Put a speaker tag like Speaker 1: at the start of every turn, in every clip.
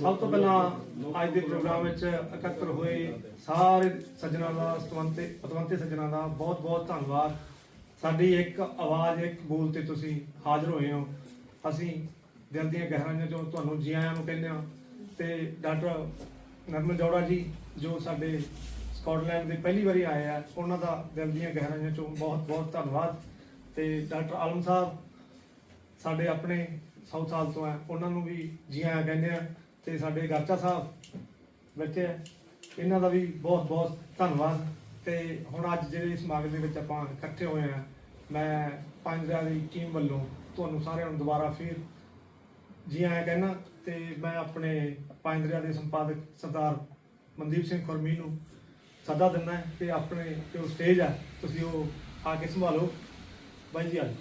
Speaker 1: ਸਭ ਤੋਂ ਪਹਿਲਾਂ ਅੱਜ ਦੇ ਪ੍ਰੋਗਰਾਮ ਵਿੱਚ ਇਕੱਤਰ ਹੋਏ ਸਾਰੇ ਸੱਜਣਾਂ ਦਾ, ਸਤਵੰਤੇ, ਪਤਵੰਤੇ ਸੱਜਣਾਂ ਦਾ ਬਹੁਤ ਬਹੁਤ ਧੰਨਵਾਦ। ਸਾਡੀ ਇੱਕ ਆਵਾਜ਼, ਇੱਕ ਬੋਲ ਤੇ ਤੁਸੀਂ ਹਾਜ਼ਰ ਹੋਏ ਹੋ। ਅਸੀਂ ਦਿਲ ਦੀਆਂ ਗਹਿਰਾਈਆਂ ਚੋਂ ਤੁਹਾਨੂੰ ਜੀ ਆਇਆਂ ਨੂੰ ਕਹਿੰਦੇ ਹਾਂ ਤੇ ਡਾਕਟਰ ਨਰਮਲ ਜੌੜਾ ਜੀ, ਜੋ ਸਾਡੇ ਸਕਾਟਲੈਂਡ ਦੇ ਪਹਿਲੀ ਵਾਰੀ ਆਏ ਆ, ਉਹਨਾਂ ਦਾ ਦਿਲ ਦੀਆਂ ਗਹਿਰਾਈਆਂ ਚੋਂ ਬਹੁਤ ਬਹੁਤ ਧੰਨਵਾਦ। ਤੇ ਡਾਕਟਰ ਆਲਮ ਸਾਹਿਬ ਸਾਡੇ ਆਪਣੇ ਸਾਊਥ ਹਾਲ ਤੋਂ ਆ, ਉਹਨਾਂ ਨੂੰ ਵੀ ਜੀ ਆਇਆਂ ਕਹਿੰਦੇ ਆ। ਤੇ ਸਾਡੇ ਗਰਚਾ ਸਾਹਿਬ ਬੈਠੇ ਆ। ਇਹਨਾਂ ਦਾ ਵੀ ਬਹੁਤ ਬਹੁਤ ਧੰਨਵਾਦ। ਤੇ ਹੁਣ ਅੱਜ ਜਿਹੜੇ ਸਮਾਗਮ ਦੇ ਵਿੱਚ ਆਪਾਂ ਇਕੱਠੇ ਹੋਏ ਆ, ਮੈਂ ਪੰਜਰਾ ਦੀ ਟੀਮ ਵੱਲੋਂ ਤੁਹਾਨੂੰ ਸਾਰਿਆਂ ਨੂੰ ਦੁਬਾਰਾ ਫਿਰ ਜੀ ਆਇਆਂ ਕਹਿਣਾ ਤੇ ਮੈਂ ਆਪਣੇ ਪੰਜਰਾ ਦੇ ਸੰਪਾਦਕ ਸਰਦਾਰ ਮਨਦੀਪ ਸਿੰਘ ਖੁਰਮੀ ਨੂੰ ਸੱਦਾ ਦਿੰਦਾ ਹੈ ਆਪਣੇ ਜੋ ਸਟੇਜ ਆ, ਤੁਸੀਂ ਉਹ ਆ ਕੇ ਸੰਭਾਲੋ। ਬਾਈ ਜੀ ਆ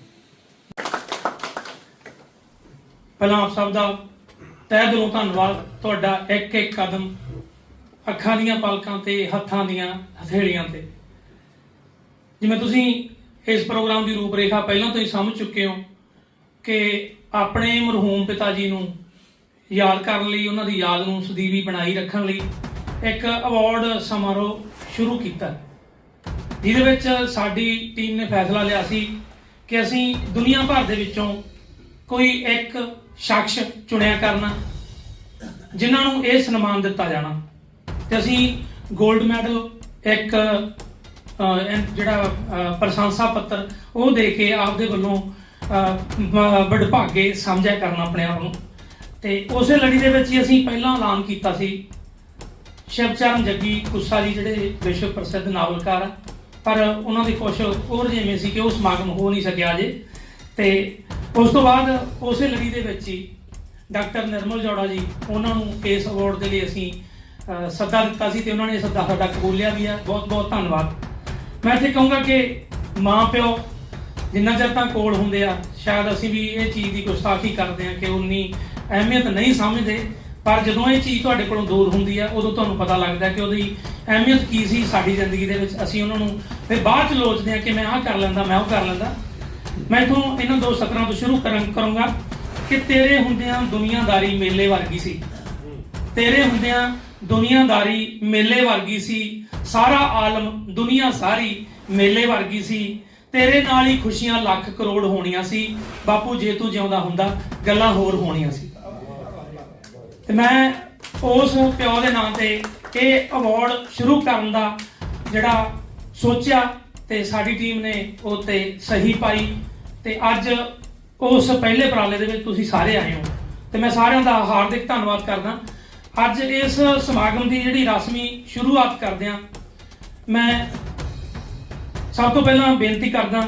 Speaker 2: ਪਹਿਲਾਂ ਆਪ ਸਭ ਦਾ ਤਹਿ ਦਿਲੋਂ ਧੰਨਵਾਦ। ਤੁਹਾਡਾ ਇੱਕ ਇੱਕ ਕਦਮ ਅੱਖਾਂ ਦੀਆਂ ਪਲਕਾਂ ਤੇ, ਹੱਥਾਂ ਦੀਆਂ ਹਥੇਲੀਆਂ ਤੇ। ਜਿਵੇਂ ਤੁਸੀਂ ਇਸ ਪ੍ਰੋਗਰਾਮ ਦੀ ਰੂਪਰੇਖਾ ਪਹਿਲਾਂ ਤੋਂ ਹੀ ਸਮਝ ਚੁੱਕੇ ਹੋ ਕਿ ਆਪਣੇ ਮਰਹੂਮ ਪਿਤਾ ਜੀ ਨੂੰ ਯਾਦ ਕਰਨ ਲਈ, ਉਹਨਾਂ ਦੀ ਯਾਦ ਨੂੰ ਸਦੀਵੀ ਬਣਾਈ ਰੱਖਣ ਲਈ ਇੱਕ ਅਵਾਰਡ ਸਮਾਰੋਹ ਸ਼ੁਰੂ ਕੀਤਾ। ਜਿਹਦੇ ਵਿੱਚ ਸਾਡੀ ਟੀਮ ਨੇ ਫੈਸਲਾ ਲਿਆ ਸੀ ਕਿ ਅਸੀਂ ਦੁਨੀਆ ਭਰ ਦੇ ਵਿੱਚੋਂ ਕੋਈ ਇੱਕ ਸ਼ਖਸ ਚੁਣਿਆ ਕਰਨਾ ਜਿਨ੍ਹਾਂ ਨੂੰ ਇਹ ਸਨਮਾਨ ਦਿੱਤਾ ਜਾਣਾ। ਤੇ ਅਸੀਂ 골ਡ ਮੈਡਲ ਇੱਕ ਜਿਹੜਾ ਪ੍ਰਸ਼ੰਸਾ ਪੱਤਰ ਉਹ ਦੇ ਕੇ ਆਪਦੇ ਵੱਲੋਂ ਅਹ, ਵਡਭਾਗੇ ਸਮਝਿਆ ਕਰਨਾ ਆਪਣੇ ਆਪ ਨੂੰ। ਤੇ ਉਸੇ ਲੜੀ ਦੇ ਵਿੱਚ ਹੀ ਅਸੀਂ ਪਹਿਲਾਂ ਐਲਾਨ ਕੀਤਾ ਸੀ ਸ਼ਿਵਚਰਨ ਜੱਗੀ ਕੁੱਸਾ ਜੀ ਜਿਹੜੇ ਵਿਸ਼ਵ ਪ੍ਰਸਿੱਧ ਨਾਵਲਕਾਰ ਪਰ ਉਹਨਾਂ ਦੇ ਕੁਛ ਹੋਰ ਜਿਵੇਂ ਸੀ ਕਿ ਉਹ ਸਮਾਗਮ ਹੋ ਨਹੀਂ ਸਕਿਆ ਜੇ ਤੇ ਉਸ ਤੋਂ ਬਾਅਦ ਉਸੇ ਲੜੀ ਦੇ ਵਿੱਚ ਹੀ ਡਾਕਟਰ ਨਿਰਮਲ ਜੋੜਾ ਜੀ, ਉਹਨਾਂ ਨੂੰ ਇਸ ਅਵਾਰਡ ਦੇ ਲਈ ਅਸੀਂ ਸੱਦਾ ਦਿੱਤਾ ਸੀ ਤੇ ਉਹਨਾਂ ਨੇ ਸੱਦਾ ਸਾਡਾ ਕਬੂਲਿਆ ਵੀ ਆ। ਬਹੁਤ ਬਹੁਤ ਧੰਨਵਾਦ। ਮੈਂ ਇੱਥੇ ਕਹੂੰਗਾ ਕਿ ਮਾਂ ਪਿਓ ਜਿੰਨਾ ਚਿਰ ਤਾਂ ਕੋਲ ਹੁੰਦੇ ਆ, ਸ਼ਾਇਦ ਅਸੀਂ ਵੀ ਇਹ ਚੀਜ਼ ਦੀ ਗੁਸਤਾਖੀ ਕਰਦੇ ਆ ਕਿ ਉਨੀ ਅਹਿਮੀਅਤ ਨਹੀਂ ਸਮਝਦੇ, ਪਰ ਜਦੋਂ ਇਹ ਚੀਜ਼ ਤੁਹਾਡੇ ਕੋਲੋਂ ਦੂਰ ਹੁੰਦੀ ਆ, ਉਦੋਂ ਤੁਹਾਨੂੰ ਪਤਾ ਲੱਗਦਾ ਕਿ ਉਹਦੀ ਅਹਿਮੀਅਤ ਕੀ ਸੀ ਸਾਡੀ ਜ਼ਿੰਦਗੀ ਦੇ ਵਿੱਚ। ਅਸੀਂ ਉਹਨਾਂ ਨੂੰ ਫਿਰ ਬਾਅਦ ਚ ਲੋਚਦੇ ਆ ਕਿ ਮੈਂ ਆਹ ਕਰ ਲੈਂਦਾ, ਮੈਂ ਉਹ ਕਰ ਲੈਂਦਾ। ਮੈਂ ਇਥੋਂ ਇਹਨਾਂ ਦੋ ਸਤਰਾਂ ਤੋਂ ਸ਼ੁਰੂ ਕਰਨ ਕਰੂੰਗਾ ਕਿ ਤੇਰੇ ਹੁੰਦਿਆਂ ਦੁਨੀਆਦਾਰੀ ਮੇਲੇ ਵਰਗੀ ਸੀ। ਤੇਰੇ ਹੁੰਦਿਆਂ ਦੁਨੀਆਦਾਰੀ ਮੇਲੇ ਵਰਗੀ ਸੀ। ਸਾਰਾ ਆਲਮ, ਦੁਨੀਆ ਸਾਰੀ ਮੇਲੇ ਵਰਗੀ ਸੀ। ਤੇਰੇ ਨਾਲ ਹੀ ਖੁਸ਼ੀਆਂ ਲੱਖ ਕਰੋੜ ਹੋਣੀਆਂ ਸੀ। ਬਾਪੂ, ਜੇ ਤੂੰ ਜਿਉਂਦਾ ਹੁੰਦਾ, ਗੱਲਾਂ ਹੋਰ ਹੋਣੀਆਂ ਸੀ। ਤੇ ਮੈਂ ਉਸ ਪਿਓ ਦੇ ਨਾਂ ਤੇ ਇਹ ਅਵਾਰਡ ਸ਼ੁਰੂ ਕਰਨ ਦਾ ਜਿਹੜਾ ਸੋਚਿਆ ਤੇ ਸਾਡੀ ਟੀਮ ਨੇ ਉਹ ਤੇ ਸਹੀ ਪਾਈ ਤੇ ਅੱਜ ਉਸ ਪਹਿਲੇ ਪ੍ਰਾਲੇ ਦੇ ਵਿੱਚ ਤੁਸੀਂ ਸਾਰੇ ਆਏ ਹੋ। ਤੇ ਮੈਂ ਸਾਰਿਆਂ ਦਾ ਹਾਰਦਿਕ ਧੰਨਵਾਦ ਕਰਦਾ। ਅੱਜ ਇਸ ਸਮਾਗਮ ਦੀ ਜਿਹੜੀ ਰਸਮੀ ਸ਼ੁਰੂਆਤ ਕਰਦੇ ਆ ਮੈਂ ਸਭ ਤੋਂ ਪਹਿਲਾਂ ਬੇਨਤੀ ਕਰਦਾ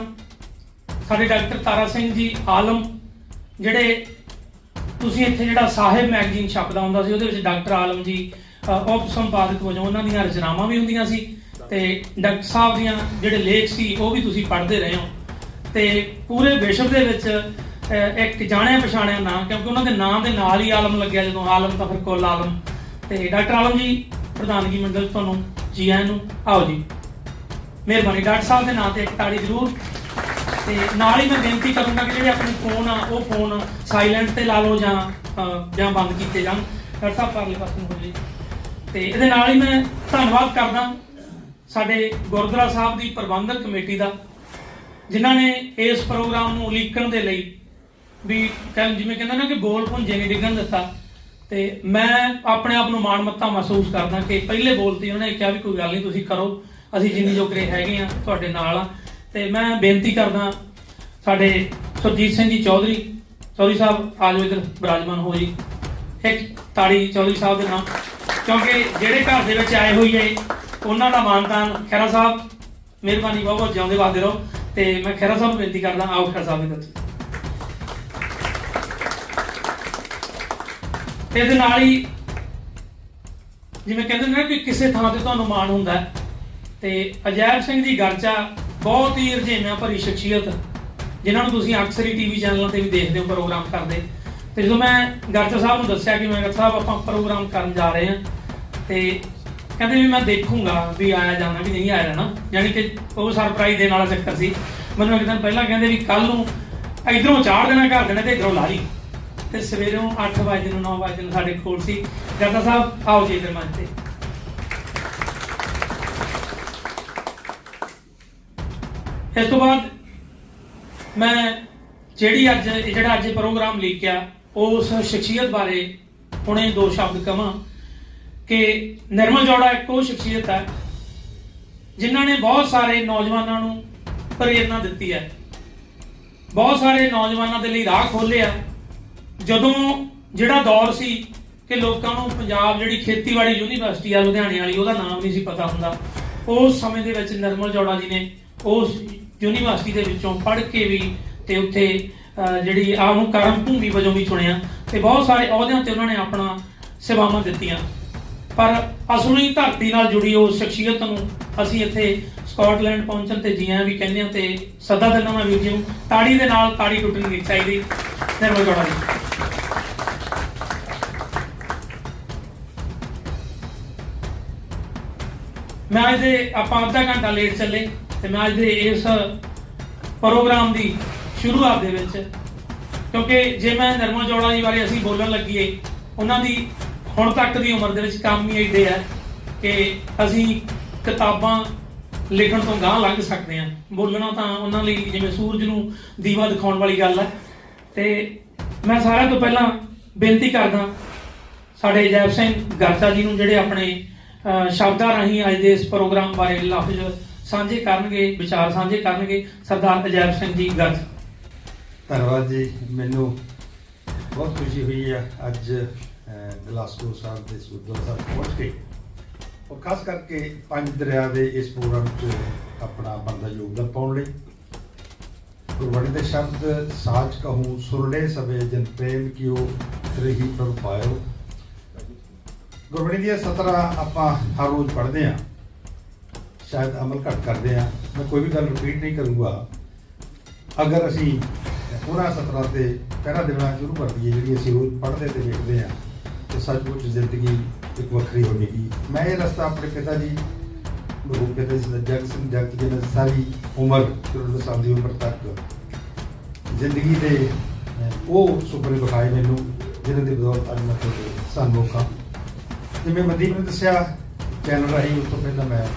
Speaker 2: ਸਾਡੇ ਡਾਕਟਰ ਤਾਰਾ ਸਿੰਘ ਜੀ ਆਲਮ, ਜਿਹੜੇ ਤੁਸੀਂ ਇੱਥੇ ਜਿਹੜਾ ਸਾਹਿਬ ਮੈਗਜ਼ੀਨ ਛਪਦਾ ਹੁੰਦਾ ਸੀ, ਉਹਦੇ ਵਿੱਚ ਡਾਕਟਰ ਆਲਮ ਜੀ ਉਪ ਸੰਪਾਦਕ ਵਜੋਂ ਉਹਨਾਂ ਦੀਆਂ ਰਚਨਾਵਾਂ ਵੀ ਹੁੰਦੀਆਂ ਸੀ। ਤੇ ਡਾਕਟਰ ਸਾਹਿਬ ਦੀਆਂ ਜਿਹੜੇ ਲੇਖ ਸੀ, ਉਹ ਵੀ ਤੁਸੀਂ ਪੜ੍ਹਦੇ ਰਹੇ ਹੋ। ਤੇ ਪੂਰੇ ਵਿਸ਼ਵ ਦੇ ਵਿੱਚ ਇੱਕ ਜਾਣਿਆ ਪਛਾਣਿਆ ਨਾਂ ਕਿਉਂਕਿ ਉਹਨਾਂ ਦੇ ਨਾਂ ਦੇ ਨਾਲ ਹੀ ਆਲਮ ਲੱਗਿਆ ਜਦੋਂ ਆਲਮ ਤਾਂ ਫਿਰ ਕੋਲ ਆਲਮ। ਤੇ ਡਾਕਟਰ ਆਲਮ ਜੀ, ਪ੍ਰਧਾਨਗੀ ਮੰਡਲ ਤੁਹਾਨੂੰ ਜੀ ਆਇਆਂ ਨੂੰ, ਆਓ ਜੀ। ਮਿਹਰਬਾਨੀ। ਡਾਕਟਰ ਸਾਹਿਬ ਦੇ ਨਾਂ ਤੇ ਇੱਕ ਤਾੜੀ ਜ਼ਰੂਰ। ਤੇ ਨਾਲ ਹੀ ਮੈਂ ਬੇਨਤੀ ਕਰੂੰਗਾ ਕਿ ਜਿਹੜੇ ਆਪਣੇ ਫੋਨ ਆ, ਉਹ ਫੋਨ ਸਾਇਲੈਂਟ ਤੇ ਲਾ ਲਓ ਜਾਂ ਜਾਂ ਬੰਦ ਕੀਤੇ ਜਾਣ। ਡਾਕਟਰ ਸਾਹਿਬ, ਪਰਲੇ ਪਾਸੇ ਨੂੰ ਹੋ ਜੀ। ਤੇ ਇਹਦੇ ਨਾਲ ਹੀ ਮੈਂ ਧੰਨਵਾਦ ਕਰਦਾ। ਸਾਡੇ ਗੁਰਦੁਆਰਾ ਸਾਹਿਬ ਦੀ ਪ੍ਰਬੰਧਕ ਕਮੇਟੀ ਦਾ, ਜਿਨ੍ਹਾਂ ਨੇ ਇਸ ਪ੍ਰੋਗਰਾਮ ਨੂੰ ਉਲੀਕਣ ਦੇ ਲਈ ਵੀ ਕਹਿੰ ਜਿਵੇਂ ਕਹਿੰਦਾ ਨਾ ਕਿ ਬੋਲ ਪੁੰਜੇ ਨਹੀਂ ਡਿੱਗਣ ਦਿੱਤਾ। ਤੇ ਮੈਂ ਆਪਣੇ ਆਪ ਨੂੰ ਮਾਣ ਮੱਤਾ ਮਹਿਸੂਸ ਕਰਦਾ ਕਿ ਪਹਿਲੇ ਬੋਲ ਤੇ ਉਹਨਾਂ ਨੇ ਕਿਹਾ ਵੀ ਕੋਈ ਗੱਲ ਨਹੀਂ, ਤੁਸੀਂ ਕਰੋ। ਅਸੀਂ ਜਿੰਨੀ ਜੋਗਰੇ ਹੈਗੇ ਆ ਤੁਹਾਡੇ ਨਾਲ ਆ ਤੇ ਮੈਂ ਬੇਨਤੀ ਕਰਦਾ ਸਾਡੇ ਸੁਰਜੀਤ ਸਿੰਘ ਜੀ ਚੌਧਰੀ ਚੌਧਰੀ ਸਾਹਿਬ ਆ ਜਾਓ ਇੱਧਰ ਬਿਰਾਜਮਾਨ ਹੋ ਜੀ। ਇੱਕ ਤਾੜੀ ਚੌਧਰੀ ਸਾਹਿਬ ਦੇ ਨਾਮ। ਕਿਉਂਕਿ ਜਿਹੜੇ ਘਰ ਦੇ ਵਿੱਚ ਆਏ ਹੋਈ ਹੈ ਉਹਨਾਂ ਦਾ ਮਾਨਤਾਨ ਖੈਰਾ ਸਾਹਿਬ ਮਿਹਰਬਾਨੀ ਬਹੁਤ ਬਹੁਤ ਜਿਉਂਦੇ ਵਾਸਤੇ ਰਹੋ ਤੇ ਮੈਂ ਖੈਰਾ ਸਾਹਿਬ ਨੂੰ ਬੇਨਤੀ ਕਰਦਾ, ਆਓ ਖੈਰਾ ਸਾਹਿਬ ਦੇ ਵਿੱਚ ਤੇ ਇਹਦੇ ਨਾਲ ਹੀ ਜਿਵੇਂ ਕਹਿੰਦੇ ਨੇ ਨਾ ਕਿ ਕਿਸੇ ਥਾਂ ਤੇ ਤੁਹਾਨੂੰ ਮਾਣ ਹੁੰਦਾ ਤੇ ਅਜੈਬ ਸਿੰਘ ਜੀ ਗਰਚਾ ਬਹੁਤ ਹੀ ਰੁਝੇਵਿਆਂ ਭਰੀ ਸ਼ਖਸੀਅਤ, ਜਿਨ੍ਹਾਂ ਨੂੰ ਤੁਸੀਂ ਅਕਸਰ ਹੀ ਟੀਵੀ ਚੈਨਲਾਂ ਤੇ ਵੀ ਦੇਖਦੇ ਹੋ, ਪ੍ਰੋਗਰਾਮ ਕਰਦੇ। ਤੇ ਜਦੋਂ ਮੈਂ ਗਰਚਾ ਸਾਹਿਬ ਨੂੰ ਦੱਸਿਆ ਕਿ ਮੈਂ ਗਰਚਾ ਸਾਹਿਬ, ਆਪਾਂ ਪ੍ਰੋਗਰਾਮ ਕਰਨ ਜਾ ਰਹੇ ਹਾਂ। ਤੇ ਕਹਿੰਦੇ ਵੀ ਮੈਂ ਦੇਖੂੰਗਾ ਵੀ ਆਇਆ ਜਾਣਾ ਵੀ ਨਹੀਂ ਆਇਆ ਜਾਣਾ ਯਾਨੀ ਕਿ ਉਹ ਸਰਪ੍ਰਾਈਜ਼ ਦੇਣ ਵਾਲਾ ਚੱਕਰ ਸੀ। ਮੈਨੂੰ ਇੱਕ ਦਿਨ ਪਹਿਲਾਂ ਕਹਿੰਦੇ ਵੀ ਕੱਲ ਨੂੰ ਇਧਰੋਂ ਚਾੜ ਦੇਣਾ ਘਰ ਦੇਣਾ ਤੇ ਇਧਰੋਂ ਲਾ ਲਈ। ਤੇ ਸਵੇਰੋਂ 8 ਵਜੇ ਨੂੰ 9 ਵਜੇ ਨੂੰ ਸਾਡੇ ਕੋਲ ਸੀ। ਜਰਦਾ ਸਾਹਿਬ, ਆਓ ਜੀ ਇਧਰ ਮੰਚ ਤੇ ਇਸ ਤੋਂ ਬਾਅਦ ਮੈਂ ਜਿਹੜੀ ਅੱਜ ਜਿਹੜਾ ਅੱਜ ਪ੍ਰੋਗਰਾਮ ਲਿਖਿਆ ਉਸ ਸ਼ਖਸੀਅਤ ਬਾਰੇ ਹੁਣੇ ਦੋ ਸ਼ਬਦ ਕਵਾਂ। ਕਿ ਨਿਰਮਲ ਜੋੜਾ ਇੱਕ ਉਹ ਸ਼ਖਸੀਅਤ ਹੈ, ਜਿਨ੍ਹਾਂ ਨੇ ਬਹੁਤ ਸਾਰੇ ਨੌਜਵਾਨਾਂ ਨੂੰ ਪ੍ਰੇਰਣਾ ਦਿੱਤੀ ਹੈ। ਬਹੁਤ ਸਾਰੇ ਨੌਜਵਾਨਾਂ ਦੇ ਲਈ ਰਾਹ ਖੋਲ੍ਹਿਆ। ਜਦੋਂ ਜਿਹੜਾ ਦੌਰ ਸੀ ਕਿ ਲੋਕਾਂ ਨੂੰ ਪੰਜਾਬ ਜਿਹੜੀ ਖੇਤੀਬਾੜੀ ਯੂਨੀਵਰਸਿਟੀ ਆ ਲੁਧਿਆਣੇ ਵਾਲੀ, ਉਹਦਾ ਨਾਮ ਨਹੀਂ ਸੀ ਪਤਾ ਹੁੰਦਾ, ਉਸ ਸਮੇਂ ਦੇ ਵਿੱਚ ਨਿਰਮਲ ਜੋੜਾ ਜੀ ਨੇ ਉਸ ਯੂਨੀਵਰਸਿਟੀ ਦੇ ਵਿੱਚੋਂ ਪੜ੍ਹ ਕੇ ਵੀ ਤੇ ਉੱਥੇ ਜਿਹੜੀ ਆ ਉਹਨੂੰ ਕਰਮ ਭੂਮੀ ਵਜੋਂ ਵੀ ਚੁਣਿਆ, ਤੇ ਬਹੁਤ ਸਾਰੇ ਅਹੁਦਿਆਂ ਤੇ ਉਹਨਾਂ ਨੇ ਆਪਣਾ ਸੇਵਾਵਾਂ ਦਿੱਤੀਆਂ। ਪਰ ਅਸਲੀ ਧਰਤੀ ਨਾਲ ਜੁੜੀ ਉਹ ਸ਼ਖਸੀਅਤ ਨੂੰ ਅਸੀਂ ਇੱਥੇ ਸਕਾਟਲੈਂਡ ਪਹੁੰਚਣ ਤੇ ਜੀਆਂ ਵੀ ਕਹਿੰਦੇ ਹਾਂ ਤੇ ਸਦਾ ਦਿੰਦਾ ਮੈਂ ਵੀਰ ਜੀ ਨੂੰ ਤਾੜੀ ਦੇ ਨਾਲ ਤਾੜੀ ਟੁੱਟਣੀ ਨਹੀਂ ਚਾਹੀਦੀ। ਨਿਰਮਲ ਜੋੜਾ ਜੀ। ਮੈਂ ਅੱਜ ਦੇ ਆਪਾਂ ਅੱਧਾ ਘੰਟਾ ਲੇਟ ਚੱਲੇ ਤੇ ਮੈਂ ਅੱਜ ਦੇ ਇਸ ਪ੍ਰੋਗਰਾਮ ਦੀ ਸ਼ੁਰੂਆਤ ਦੇ ਵਿੱਚ, ਕਿਉਂਕਿ ਜੇ ਮੈਂ ਨਰਮਲ ਜੋੜਾ ਜੀ ਬਾਰੇ ਅਸੀਂ ਬੋਲਣ ਲੱਗੀਏ ਉਹਨਾਂ ਦੀ ਹੁਣ ਤੱਕ ਦੀ ਉਮਰ ਦੇ ਵਿੱਚ ਕੰਮ ਹੀ ਏਡੇ ਹੈ ਕਿ ਅਸੀਂ ਕਿਤਾਬਾਂ ਲਿਖਣ ਤੋਂ ਗਾਂਹ ਲੰਘ ਸਕਦੇ ਹਾਂ। ਬੋਲਣਾ ਤਾਂ ਉਹਨਾਂ ਲਈ ਜਿਵੇਂ ਸੂਰਜ ਨੂੰ ਦੀਵਾ ਦਿਖਾਉਣ ਵਾਲੀ ਗੱਲ ਹੈ ਤੇ ਮੈਂ ਸਾਰਿਆਂ ਤੋਂ ਪਹਿਲਾਂ ਬੇਨਤੀ ਕਰਦਾ, ਸਾਡੇ ਜੈਬ ਸਿੰਘ ਗਰਚਾ ਜੀ ਨੂੰ ਜਿਹੜੇ ਆਪਣੇ ਸ਼ਬਦਾਂ ਰਾਹੀਂ ਅੱਜ ਦੇ ਇਸ ਪ੍ਰੋਗਰਾਮ ਬਾਰੇ ਲਫ਼ਜ਼ ਸਾਂਝੇ ਕਰਨਗੇ, ਵਿਚਾਰ ਸਾਂਝੇ ਕਰਨਗੇ, ਸਰਦਾਰ ਅਜੈਬ ਸਿੰਘ ਜੀ ਗਰਚ
Speaker 3: ਧੰਨਵਾਦ ਜੀ, ਮੈਨੂੰ ਬਹੁਤ ਖੁਸ਼ੀ ਹੋਈ ਹੈ ਅੱਜ ਗਲਾਸਗੋ ਸਾਹਿਬ ਦੇ ਗੁਰਦੁਆਰਾ ਸਾਹਿਬ ਪਹੁੰਚ ਕੇ ਔਰ ਖਾਸ ਕਰਕੇ ਪੰਜ ਦਰਿਆ ਦੇ ਇਸ ਪ੍ਰੋਗਰਾਮ 'ਚ ਆਪਣਾ ਬਣਦਾ ਯੋਗਦਾਨ ਪਾਉਣ ਲਈ। ਗੁਰਬਾਣੀ ਦੇ ਸ਼ਬਦ, ਸਾਚ ਕਹੂੰ, ਸੁਰਲੇ ਸਵੇ ਜਨ ਪ੍ਰੇਮ ਕਿਉ, ਤ੍ਰਿਹੀ ਪ੍ਰਭ ਪਾਇਓ। ਗੁਰਬਾਣੀ ਦੀਆਂ 17 ਆਪਾਂ ਹਰ ਰੋਜ਼ ਪੜ੍ਹਦੇ ਹਾਂ। ਸ਼ਾਇਦ ਅਮਲ ਘੱਟ ਕਰਦੇ ਹਾਂ। ਮੈਂ ਕੋਈ ਵੀ ਗੱਲ ਰਿਪੀਟ ਨਹੀਂ ਕਰੂੰਗਾ। ਅਗਰ ਅਸੀਂ ਉਹਨਾਂ ਸਤਰਾਂ ਤੇ ਪਹਿਰਾ ਦੇਣਾ ਸ਼ੁਰੂ ਕਰ ਦਈਏ, ਜਿਹੜੀ ਅਸੀਂ ਰੋਜ਼ ਪੜ੍ਹਦੇ ਤੇ ਵੇਖਦੇ ਹਾਂ ਸੱਚਮੁੱਚ ਜ਼ਿੰਦਗੀ ਇੱਕ ਵੱਖਰੀ ਹੋਵੇਗੀ ਮੈਂ ਇਹ ਰਸਤਾ ਆਪਣੇ ਪਿਤਾ ਜੀ ਗੁਰੂ ਪਿਤਾ ਜੀ ਜਗ ਸਿੰਘ ਜਗਤ ਜੀ ਨੇ ਸਾਰੀ ਉਮਰ 14 ਸਾਲ ਦੀ ਉਮਰ ਤੱਕ ਜ਼ਿੰਦਗੀ ਦੇ ਉਹ ਸੁਪਨੇ ਵਿਖਾਏ ਮੈਨੂੰ ਜਿਹਨਾਂ ਦੀ ਬਦੌਲਤ ਅੱਜ ਮੈਂ ਤੁਹਾਡੇ ਸਾਨੂੰ ਮੌਕਾ। ਜਿਵੇਂ ਮਨਦੀਪ ਨੇ ਦੱਸਿਆ, ਚੈਨਲ ਰਾਹੀਂ ਉਸ ਤੋਂ ਪਹਿਲਾਂ ਮੈਂ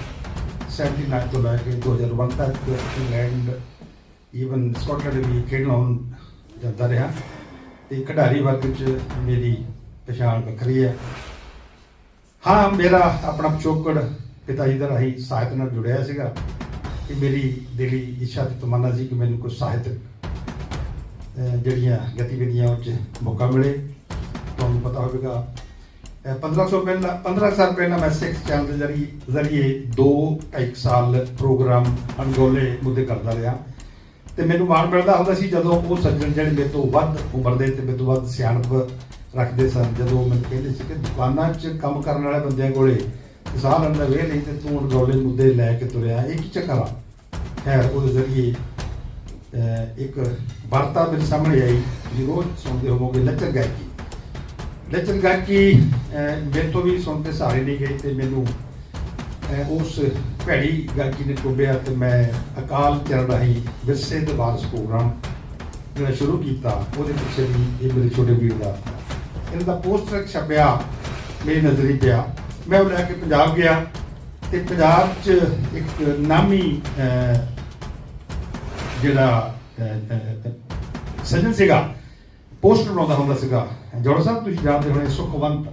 Speaker 3: 79 ਤੋਂ ਲੈ ਕੇ 2001 ਤੱਕ ਇੰਗਲੈਂਡ ਈਵਨ ਸਕਾਟਲੈਂਡ ਵੀ ਖੇਡਣ ਆਉਣ ਜਾਂਦਾ ਰਿਹਾ। ਤੇ ਖਿਡਾਰੀ ਵਰਗ ਚ ਮੇਰੀ ਪਛਾਣ ਵੱਖਰੀ ਹੈ। ਹਾਂ, ਮੇਰਾ ਆਪਣਾ ਪਿਛੋਕੜ ਪਿਤਾ ਜੀ ਦਾ ਰਾਹੀਂ ਸਾਹਿਤ ਨਾਲ ਜੁੜਿਆ ਸੀਗਾ ਕਿ ਮੇਰੀ ਦਿਲੀ ਇੱਛਾ ਤੇ ਤਮੰਨਾ ਸੀ ਕਿ ਮੈਨੂੰ ਕੁਝ ਸਾਹਿਤਕ ਜਿਹੜੀਆਂ ਗਤੀਵਿਧੀਆਂ ਉਹ ਮੌਕਾ ਮਿਲੇ। ਤੁਹਾਨੂੰ ਪਤਾ ਹੋਵੇਗਾ, ਅਹ 1500 ਪਹਿਲਾਂ 15 ਸਾਲ ਪਹਿਲਾਂ ਮੈਂ ਸਿਕਸ ਚੈਨਲ ਦੇ ਜ਼ਰੀਏ ਜ਼ਰੀਏ ਦੋ ਢਾਈ ਕੁ ਸਾਲ ਪ੍ਰੋਗਰਾਮ ਅਣਗੋਲੇ ਮੁੱਦੇ ਕਰਦਾ ਰਿਹਾ। ਤੇ ਮੈਨੂੰ ਮਾਣ ਮਿਲਦਾ ਹੁੰਦਾ ਸੀ ਜਦੋਂ ਉਹ ਸੱਜਣ ਜਿਹੜੇ ਮੇਰੇ ਤੋਂ ਵੱਧ ਉਮਰ ਦੇ ਤੇ ਮੇਰੇ ਤੋਂ ਵੱਧ ਸਿਆਣਪ ਰੱਖਦੇ ਸਨ। ਜਦੋਂ ਮੈਨੂੰ ਕਹਿੰਦੇ ਸੀ ਕਿ ਦੁਕਾਨਾਂ 'ਚ ਕੰਮ ਕਰਨ ਵਾਲੇ ਬੰਦਿਆਂ ਕੋਲੇ ਕਿਸਾਨ ਅੰਦਰ ਦਾ ਨਹੀਂ ਤੇ ਤੂੰ ਅਣਗੋਲੇ ਮੁੱਦੇ ਲੈ ਕੇ ਤੁਰਿਆ। ਇਹ ਕੀ ਚੱਕਰ ਆ? ਖੈਰ, ਉਹਦੇ ਜ਼ਰੀਏ ਇੱਕ ਵਾਰਤਾ ਮੇਰੇ ਸਾਹਮਣੇ ਆਈ ਤੁਸੀਂ ਰੋਜ਼ ਸੁਣਦੇ ਹੋਵੋਗੇ, ਲੱਚਰ ਗਾਇਕੀ। ਲੱਚਰ ਗਾਇਕੀ ਮੇਰੇ ਤੋਂ ਵੀ ਸੁਣ ਕੇ ਸਹਾਰੇ ਨਹੀਂ ਗਏ ਤੇ ਮੈਨੂੰ ਉਸ ਭੈੜੀ ਗਾਇਕੀ ਨੇ ਟੁੱਬਿਆ ਤੇ ਮੈਂ ਅਕਾਲ ਚਰਨ ਰਾਹੀਂ ਵਿਰਸੇ ਦੇ ਵਾਰਸ ਪ੍ਰੋਗਰਾਮ ਜਿਹੜਾ ਸ਼ੁਰੂ ਕੀਤਾ, ਉਹਦੇ ਪਿੱਛੇ ਵੀ ਇਹ ਮੇਰੇ ਛੋਟੇ ਵੀਰ ਦਾ ਇਹਨਾਂ ਦਾ ਪੋਸਟਰ ਛਪਿਆ ਮੇਰੀ ਨਜ਼ਰੀ ਪਿਆ। ਮੈਂ ਉਹ ਲੈ ਕੇ ਪੰਜਾਬ ਗਿਆ ਤੇ ਪੰਜਾਬ 'ਚ ਇੱਕ ਨਾਮੀ ਜਿਹੜਾ ਅਹ, ਸੱਜਣ ਸੀਗਾ ਪੋਸਟਰ ਬਣਾਉਂਦਾ ਹੁੰਦਾ ਸੀਗਾ। ਜੋੜਾ ਸਾਹਿਬ ਤੁਸੀਂ ਜਾਣਦੇ ਹੋਣੇ ਸੁਖਵੰਤ।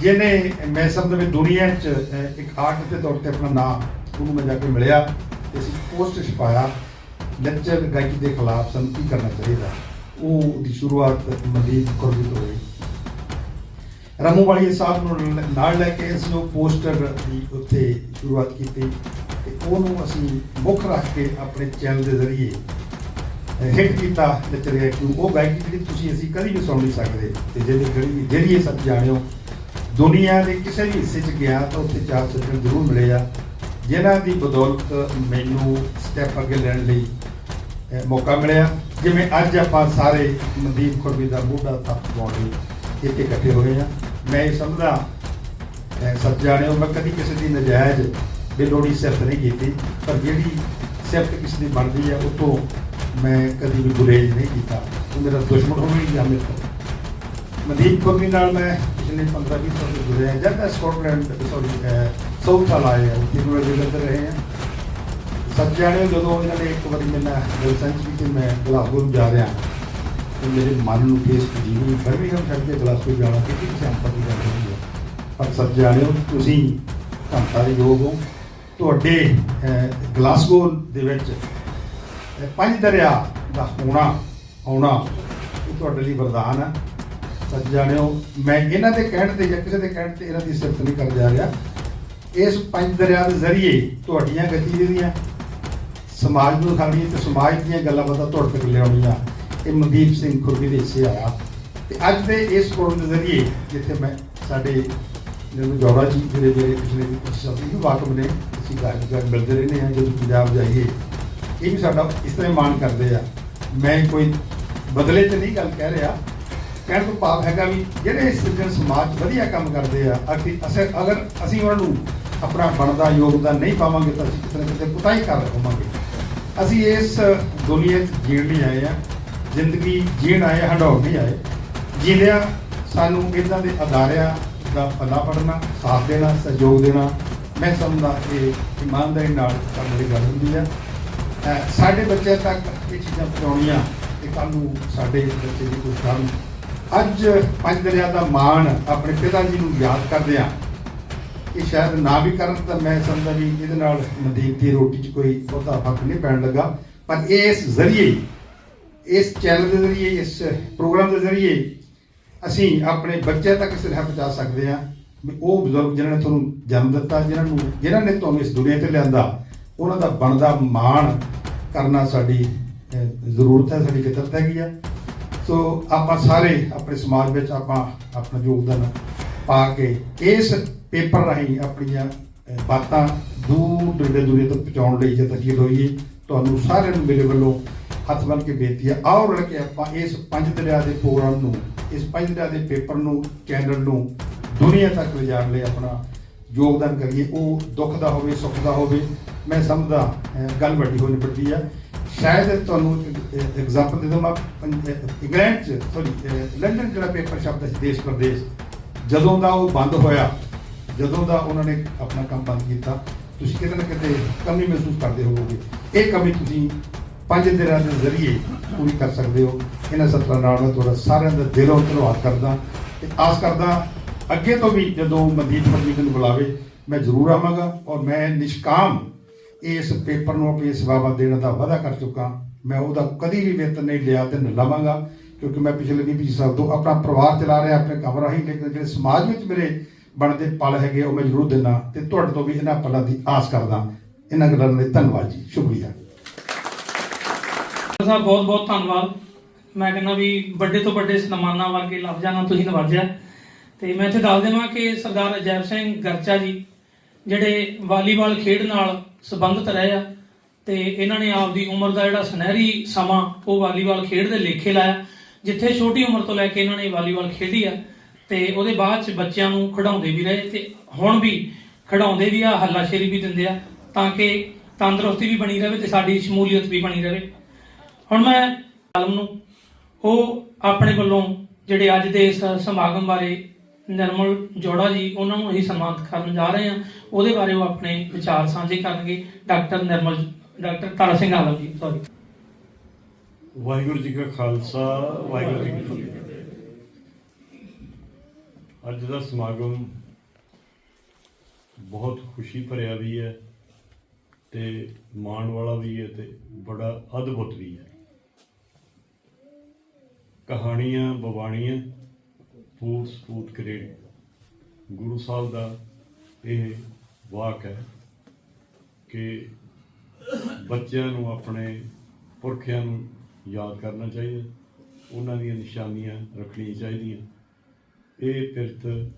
Speaker 3: ਜਿਹਨੇ ਮੈਂ ਸਮਝਦਾ ਵੀ ਦੁਨੀਆ 'ਚ ਇੱਕ ਆਰਟ ਦੇ ਤੌਰ ਤੇ ਆਪਣਾ ਨਾਮ ਉਹਨੂੰ ਮੈਂ ਜਾ ਕੇ ਮਿਲਿਆ ਤੇ ਅਸੀਂ ਪੋਸਟਰ ਛਪਾਇਆ ਲੈਕਚਰ ਗਾਇਕੀ ਦੇ ਖਿਲਾਫ ਸਾਨੂੰ ਕੀ ਕਰਨਾ ਚਾਹੀਦਾ? ਉਹ ਦੀ ਸ਼ੁਰੂਆਤ ਮਨਦੀਪ ਕੌਰ ਜੀ ਤੋਂ ਹੋਈ। ਰਾਮੂ ਵਾਲੀ ਸਾਹਿਬ ਨੂੰ ਨਾਲ ਲੈ ਕੇ ਅਸੀਂ ਉਹ ਪੋਸਟਰ ਦੀ ਉੱਥੇ ਸ਼ੁਰੂਆਤ ਕੀਤੀ ਤੇ ਉਹਨੂੰ ਅਸੀਂ ਮੁੱਖ ਰੱਖ ਕੇ ਆਪਣੇ ਚੈਨਲ ਦੇ ਜ਼ਰੀਏ ਹਿੱਟ ਕੀਤਾ ਨਚਰਿਆ ਕਿ ਉਹ ਗਾਇਕੀ ਜਿਹੜੀ ਤੁਸੀਂ ਅਸੀਂ ਕਦੀ ਵੀ ਸੁਣ ਨਹੀਂ ਸਕਦੇ ਤੇ ਜਿਹੜੀ ਜਿਹੜੀ ਜਿਹੜੀ ਇਹ ਸਭ ਜਾਣਿਓ, ਦੁਨੀਆ ਦੇ ਕਿਸੇ ਵੀ ਹਿੱਸੇ 'ਚ ਗਿਆ ਤਾਂ ਉੱਥੇ ਚਾਰ ਸੱਜਣ ਜ਼ਰੂਰ ਮਿਲੇ ਆ। ਜਿਨ੍ਹਾਂ ਦੀ ਬਦੌਲਤ ਮੈਨੂੰ ਸਟੈਪ ਅੱਗੇ ਲੈਣ ਲਈ ਮੌਕਾ ਮਿਲਿਆ। ਜਿਵੇਂ ਅੱਜ ਆਪਾਂ ਸਾਰੇ ਮਨਦੀਪ ਖੁਰਮੀ ਦਾ ਮੋਢਾ ਥੱਪ ਪਾਉਣ ਇੱਥੇ ਇਕੱਠੇ ਹੋਏ ਆ ਮੈਂ ਇਹ ਸਮਝਦਾ ਅਹ, ਸਭ ਜਾਣਿਓ ਮੈਂ ਕਦੀ ਕਿਸੇ ਦੀ ਨਜਾਇਜ਼ ਬੇਲੋੜੀ ਸਿਫਤ ਨਹੀਂ ਕੀਤੀ ਪਰ ਜਿਹੜੀ ਸਿਫਤ ਕਿਸੇ ਦੀ ਬਣਦੀ ਹੈ ਉਹ ਤੋਂ ਮੈਂ ਕਦੀ ਵੀ ਗੁਰੇਜ਼ ਨਹੀਂ ਕੀਤਾ। ਉਹ ਮੇਰਾ ਦੁਸ਼ਮਣ ਹੋਵੇ ਜਾਂ ਮਿੱਤਰ ਮਨਦੀਪ ਕੁਰਮੀ ਨਾਲ ਮੈਂ ਪਿਛਲੇ 15 20 ਸਾਲ ਤੋਂ ਜੁੜਿਆ ਹਾਂ। ਜਦ ਮੈਂ ਸਕਾਟਲੈਂਡ ਸੌਰੀ ਸਾਊਥ ਹਾਲ ਆਏ ਹਾਂ ਉੱਥੇ ਮੈਂ ਵਿਜ਼ਿਟ ਰਹੇ ਹਾਂ। ਸੱਚ ਜਾਣਿਓ ਜਦੋਂ ਇਹਨਾਂ ਨੇ ਇੱਕ ਵਾਰੀ ਮੈਨੂੰ ਦਿਲਸੰਚ ਵੀ ਕਿ ਮੈਂ ਗਲਾਸਗੋ ਨੂੰ ਜਾ ਰਿਹਾ, ਤੇ ਮੇਰੇ ਮਨ ਨੂੰ ਠੇਸ ਪੁੱਜੀ ਨਹੀਂ ਫਿਰ ਵੀ ਹਮ ਛੱਡ ਕੇ ਗਲਾਸਗੋ ਜਾਣਾ ਕਿ ਕਿਸੇ ਸੰਪਤ ਦੀ ਗੱਲ ਨਹੀਂ ਹੈ ਪਰ ਸੱਚ ਜਾਣਿਓ ਤੁਸੀਂ ਧੰਤਾ ਦੇ ਯੋਗ ਹੋ। ਤੁਹਾਡੇ ਗਲਾਸਗੋ ਦੇ ਵਿੱਚ ਪੰਜ ਦਰਿਆ ਦਾ ਹੋਣਾ, ਆਉਣਾ, ਇਹ ਤੁਹਾਡੇ ਲਈ ਵਰਦਾਨ ਹੈ ਸੱਚ ਜਾਣਿਓ ਮੈਂ ਇਹਨਾਂ ਦੇ ਕਹਿਣ ਤੇ ਜਾਂ ਕਿਸੇ ਦੇ ਕਹਿਣ ਤੇ ਇਹਨਾਂ ਦੀ ਸਿਫਤ ਨਹੀਂ ਕਰ ਜਾ ਰਿਹਾ। ਇਸ ਪੰਜ ਦਰਿਆ ਦੇ ਜ਼ਰੀਏ ਤੁਹਾਡੀਆਂ ਗਤੀਵਿਧੀਆਂ ਸਮਾਜ ਨੂੰ ਦਿਖਾਉਣੀਆਂ ਤੇ ਸਮਾਜ ਦੀਆਂ ਗੱਲਾਂ ਬਾਤਾਂ ਤੁਹਾਡੇ ਤੱਕ ਲਿਆਉਣੀਆਂ ਇਹ ਮਨਦੀਪ ਸਿੰਘ ਖੁਰਮੀ ਦੇ ਹਿੱਸੇ ਆਇਆ। ਤੇ ਅੱਜ ਦੇ ਇਸ ਪ੍ਰੋਗਰਾਮ ਦੇ ਜ਼ਰੀਏ ਜਿੱਥੇ ਮੈਂ ਸਾਡੇ ਨਿਰਮਲ ਜੋੜਾ ਜੀ ਜਿਹੜੇ ਮੇਰੇ ਪਿਛਲੇ ਵੀ ਸਾਲ ਤੋਂ ਵਾਕਫ ਨੇ, ਅਸੀਂ ਗੱਲ ਕਰ ਮਿਲਦੇ ਰਹਿੰਦੇ ਹਾਂ, ਜਦੋਂ ਪੰਜਾਬ ਜਾਈਏ। ਇਹ ਵੀ ਸਾਡਾ ਇਸ ਤਰ੍ਹਾਂ ਮਾਣ ਕਰਦੇ ਆ। ਮੈਂ ਕੋਈ ਬਦਲੇ 'ਚ ਨਹੀਂ ਗੱਲ ਕਹਿ ਰਿਹਾ। ਕਹਿਣ ਤੋਂ ਭਾਵ ਹੈਗਾ ਵੀ ਜਿਹੜੇ ਇਸ ਸਮਾਜ ਵਧੀਆ ਕੰਮ ਕਰਦੇ ਆ, ਅਸੀਂ ਅਗਰ ਅਸੀਂ ਉਹਨਾਂ ਨੂੰ ਆਪਣਾ ਬਣਦਾ ਯੋਗਦਾਨ ਨਹੀਂ ਪਾਵਾਂਗੇ ਤਾਂ ਅਸੀਂ ਕਿਤੇ ਨਾ ਕਿਤੇ ਕੁਤਾਈ ਕਰ ਰਹਾਂਗੇ ਅਸੀਂ ਇਸ ਦੁਨੀਆ 'ਚ ਜੀਣ ਨਹੀਂ ਆਏ ਆ ਜ਼ਿੰਦਗੀ ਜੀਣ ਆਏ ਆ, ਹੰਡਾਉਣ ਨਹੀਂ ਆਏ। ਜੀਂਦਿਆਂ ਸਾਨੂੰ ਇਦਾਂ ਦੇ ਅਦਾਰਿਆਂ ਦਾ ਪੱਲਾ ਪੜਨਾ ਸਾਥ ਦੇਣਾ ਸਹਿਯੋਗ ਦੇਣਾ। ਮੈਂ ਸਮਝਦਾ ਇਹ ਇਮਾਨਦਾਰੀ ਨਾਲ ਕਰਨ ਵਾਲੀ ਗੱਲ ਹੁੰਦੀ ਆ। ਸਾਡੇ ਬੱਚਿਆਂ ਤੱਕ ਇਹ ਚੀਜ਼ਾਂ ਪਹੁੰਚਾਉਣੀਆਂ ਤੇ ਕੱਲ ਨੂੰ ਸਾਡੇ ਬੱਚੇ ਦੀ ਕੋਈ ਕਰਨ ਅੱਜ ਪੰਜ ਦਰਿਆ ਦਾ ਮਾਣ ਆਪਣੇ ਪਿਤਾ ਜੀ ਨੂੰ ਯਾਦ ਕਰਦੇ ਆ ਇਹ ਸ਼ਾਇਦ ਨਾ ਵੀ ਕਰਨ ਤਾਂ ਮੈਂ ਸਮਝਦਾ ਵੀ ਇਹਦੇ ਨਾਲ ਮਨਦੀਪ ਦੀ ਰੋਟੀ 'ਚ ਕੋਈ ਬਹੁਤਾ ਫ਼ਰਕ ਨਹੀਂ ਪੈਣ ਲੱਗਾ। ਪਰ ਇਸ ਜ਼ਰੀਏ, ਇਸ ਚੈਨਲ ਦੇ ਜ਼ਰੀਏ, ਇਸ ਪ੍ਰੋਗਰਾਮ ਦੇ ਜ਼ਰੀਏ ਅਸੀਂ ਆਪਣੇ ਬੱਚਿਆਂ ਤੱਕ ਸਿਰਫ ਪਹੁੰਚਾ ਸਕਦੇ ਹਾਂ ਵੀ ਉਹ ਬਜ਼ੁਰਗ ਜਿਨ੍ਹਾਂ ਨੇ ਤੁਹਾਨੂੰ ਜਨਮ ਦਿੱਤਾ, ਜਿਨ੍ਹਾਂ ਨੂੰ, ਜਿਨ੍ਹਾਂ ਨੇ ਤੁਹਾਨੂੰ ਇਸ ਦੁਨੀਆ ਤੇ ਲਿਆਂਦਾ, ਉਹਨਾਂ ਦਾ ਬਣਦਾ ਮਾਣ ਕਰਨਾ ਸਾਡੀ ਜ਼ਰੂਰਤ ਹੈ, ਸਾਡੀ ਫਿਤਰਤ ਹੈਗੀ ਆ। ਸੋ ਆਪਾਂ ਸਾਰੇ ਆਪਣੇ ਸਮਾਜ ਵਿੱਚ ਆਪਾਂ ਆਪਣਾ ਯੋਗਦਾਨ ਪਾ ਕੇ ਇਸ ਪੇਪਰ ਰਾਹੀਂ ਆਪਣੀਆਂ ਬਾਤਾਂ ਦੂਰ ਦੂਰੇ ਦੂਰੇ ਤੱਕ ਪਹੁੰਚਾਉਣ ਲਈ ਜਤਨਸ਼ੀਲ ਹੋਈਏ। ਤੁਹਾਨੂੰ ਸਾਰਿਆਂ ਨੂੰ ਮੇਰੇ ਵੱਲੋਂ ਹੱਥ ਬੰਨ੍ਹ ਕੇ ਬੇਨਤੀ ਹੈ, ਆਓ ਰਲ ਕੇ ਆਪਾਂ ਇਸ ਪੰਜ ਦਰਿਆ ਦੇ ਪ੍ਰੋਗਰਾਮ ਨੂੰ, ਇਸ ਪੰਜ ਦਰਿਆ ਦੇ ਪੇਪਰ ਨੂੰ, ਚੈਨਲ ਨੂੰ ਦੁਨੀਆ ਤੱਕ ਲਿਜਾਣ ਲਈ ਆਪਣਾ ਯੋਗਦਾਨ ਕਰੀਏ। ਉਹ ਦੁੱਖ ਦਾ ਹੋਵੇ, ਸੁੱਖ ਦਾ ਹੋਵੇ, ਮੈਂ ਸਮਝਦਾ ਗੱਲ ਵੱਡੀ ਹੋ ਨਿਬੜਦੀ ਆ। ਸ਼ਾਇਦ ਤੁਹਾਨੂੰ ਐਗਜ਼ਾਮਪਲ ਦੇ ਦਵਾਂ। ਇੰਗਲੈਂਡ ਚ ਸੌਰੀ ਲੰਡਨ ਜਿਹੜਾ ਪੇਪਰ ਸ਼ਬਦ ਹੈ ਦੇਸ਼ ਪ੍ਰਦੇਸ਼ ਜਦੋਂ ਦਾ ਉਹ ਬੰਦ ਹੋਇਆ, ਜਦੋਂ ਦਾ ਉਹਨਾਂ ਨੇ ਆਪਣਾ ਕੰਮ ਬੰਦ ਕੀਤਾ, ਤੁਸੀਂ ਕਿਤੇ ਨਾ ਕਿਤੇ ਕਮੀ ਮਹਿਸੂਸ ਕਰਦੇ ਹੋਵੋਗੇ। ਇਹ ਕਮੀ ਤੁਸੀਂ ਪੰਜ ਦਿਨਾਂ ਦੇ ਜ਼ਰੀਏ ਪੂਰੀ ਕਰ ਸਕਦੇ ਹੋ। ਇਹਨਾਂ ਸਤਰਾਂ ਨਾਲ ਮੈਂ ਤੁਹਾਡਾ ਸਾਰਿਆਂ ਦਾ ਦਿਲੋਂ ਧੰਨਵਾਦ ਕਰਦਾ। ਤੇ ਆਸ ਕਰਦਾ, ਅੱਗੇ ਤੋਂ ਵੀ ਜਦੋਂ ਮਨਦੀਪ ਫਰਮੀ ਨੂੰ ਬੁਲਾਵੇ, ਮੈਂ ਜ਼ਰੂਰ ਆਵਾਂਗਾ ਔਰ ਮੈਂ ਨਿਸ਼ਕਾਮ ਇਸ ਪੇਪਰ ਨੂੰ ਆਪਣੀ ਸੇਵਾਵਾਂ ਦੇਣ ਦਾ ਵਾਅਦਾ ਕਰ ਚੁੱਕਾ। ਮੈਂ ਉਹਦਾ ਕਦੀ ਵੀ ਵੇਤਨ ਨਹੀਂ ਲਿਆ ਤੇ ਨਾ ਲਵਾਂਗਾ। ਕਿਉਂਕਿ ਮੈਂ ਪਿਛਲੇ 20 ਸਾਲ ਤੋਂ ਆਪਣਾ ਪਰਿਵਾਰ ਚਲਾ ਰਿਹਾ, ਆਪਣੇ ਕੰਮ ਰਾਹੀਂ, ਲੇਕਿਨ ਜਿਹੜੇ ਸਮਾਜ ਵਿੱਚ ਮੇਰੇ ਬਣਦੇ ਪਲ ਹੈਗੇ ਉਹ ਮੈਂ ਜ਼ਰੂਰ ਦਿੰਦਾ ਤੇ ਤੁਹਾਡੇ ਤੋਂ ਵੀ ਇਹਨਾਂ ਪਲਾਂ ਦੀ ਆਸ ਕਰਦਾ। ਇਹਨਾਂ ਗੱਲਾਂ ਲਈ ਧੰਨਵਾਦ ਜੀ, ਸ਼ੁਕਰੀਆ।
Speaker 2: ਸਾਹਿਬ, ਬਹੁਤ ਬਹੁਤ ਧੰਨਵਾਦ। ਮੈਂ ਕਹਿੰਦਾ ਵੀ ਵੱਡੇ ਤੋਂ ਵੱਡੇ ਸਨਮਾਨਾਂ ਵਰਗੇ ਲਫ਼ਜ਼ਾਂ ਨਾਲ ਤੁਸੀਂ ਨਵਾਜਿਆ। ਤੇ ਮੈਂ ਇੱਥੇ ਦੱਸ ਦੇਵਾਂ ਕਿ ਸਰਦਾਰ ਅਜੈਬ ਸਿੰਘ ਗਰਚਾ ਜੀ, ਜਿਹੜੇ ਵਾਲੀਬਾਲ ਖੇਡ ਨਾਲ ਸੰਬੰਧਿਤ ਰਹੇ ਆ, ਤੇ ਇਹਨਾਂ ਨੇ ਆਪਦੀ ਉਮਰ ਦਾ ਜਿਹੜਾ ਸੁਨਹਿਰੀ ਸਮਾਂ ਉਹ ਵਾਲੀਬਾਲ ਖੇਡ ਦੇ ਲੇਖੇ ਲਾਇਆ। ਜਿੱਥੇ ਛੋਟੀ ਉਮਰ ਤੋਂ ਲੈ ਕੇ ਇਹਨਾਂ ਨੇ ਵਾਲੀਬਾਲ ਖੇਡੀ ਆ, ਤੇ ਉਹਦੇ ਬਾਅਦ ਚ ਬੱਚਿਆਂ ਨੂੰ ਖਿਡਾਉਂਦੇ ਵੀ ਰਹੇ ਤੇ ਹੁਣ ਵੀ ਖਿਡਾਉਂਦੇ ਵੀ ਆ, ਹੱਲਾਸ਼ੇਰੀ ਵੀ ਦਿੰਦੇ ਆ, ਤਾਂ ਕਿ ਤੰਦਰੁਸਤੀ ਵੀ ਬਣੀ ਰਹੇ ਤੇ ਸਾਡੀ ਸ਼ਮੂਲੀਅਤ ਵੀ ਬਣੀ ਰਹੇ ਹੁਣ ਮੈਂ ਆਲਮ ਨੂੰ, ਉਹ ਆਪਣੇ ਵੱਲੋਂ ਜਿਹੜੇ ਅੱਜ ਦੇ ਇਸ ਸਮਾਗਮ ਬਾਰੇ ਨਿਰਮਲ ਜੋੜਾ ਜੀ, ਉਹਨਾਂ ਨੂੰ ਅਸੀਂ ਸਨਮਾਨਿਤ ਕਰਨ ਜਾ ਰਹੇ ਹਾਂ, ਉਹਦੇ ਬਾਰੇ ਉਹ ਆਪਣੇ ਵਿਚਾਰ ਸਾਂਝੇ ਕਰਨਗੇ, doctor Nirmal, doctor Tara Singh Alam ji sorry
Speaker 4: Waheguru ਜੀ ਕਾ ਖਾਲਸਾ, ਵਾਹਿਗੁਰੂ ਜੀ ਕੀ ਫਤਿਹ। ਅੱਜ ਦਾ ਸਮਾਗਮ ਬਹੁਤ ਖੁਸ਼ੀ ਭਰਿਆ ਵੀ ਹੈ ਤੇ ਮਾਣ ਵਾਲਾ ਵੀ ਹੈ ਤੇ ਬੜਾ ਅਦਭੁਤ ਵੀ ਹੈ। ਕਹਾਣੀਆਂ ਬਵਾਣੀਆਂ ਫੂਟ ਸਪੂਤ ਕਰੇ ਗੁਰੂ ਸਾਹਿਬ ਦਾ ਇਹ ਵਾਕ ਹੈ ਕਿ ਬੱਚਿਆਂ ਨੂੰ ਆਪਣੇ ਪੁਰਖਿਆਂ ਨੂੰ ਯਾਦ ਕਰਨਾ ਚਾਹੀਦਾ। ਉਹਨਾਂ ਦੀਆਂ ਨਿਸ਼ਾਨੀਆਂ ਰੱਖਣੀਆਂ ਚਾਹੀਦੀਆਂ। ਇਹ ਪਿਰਤ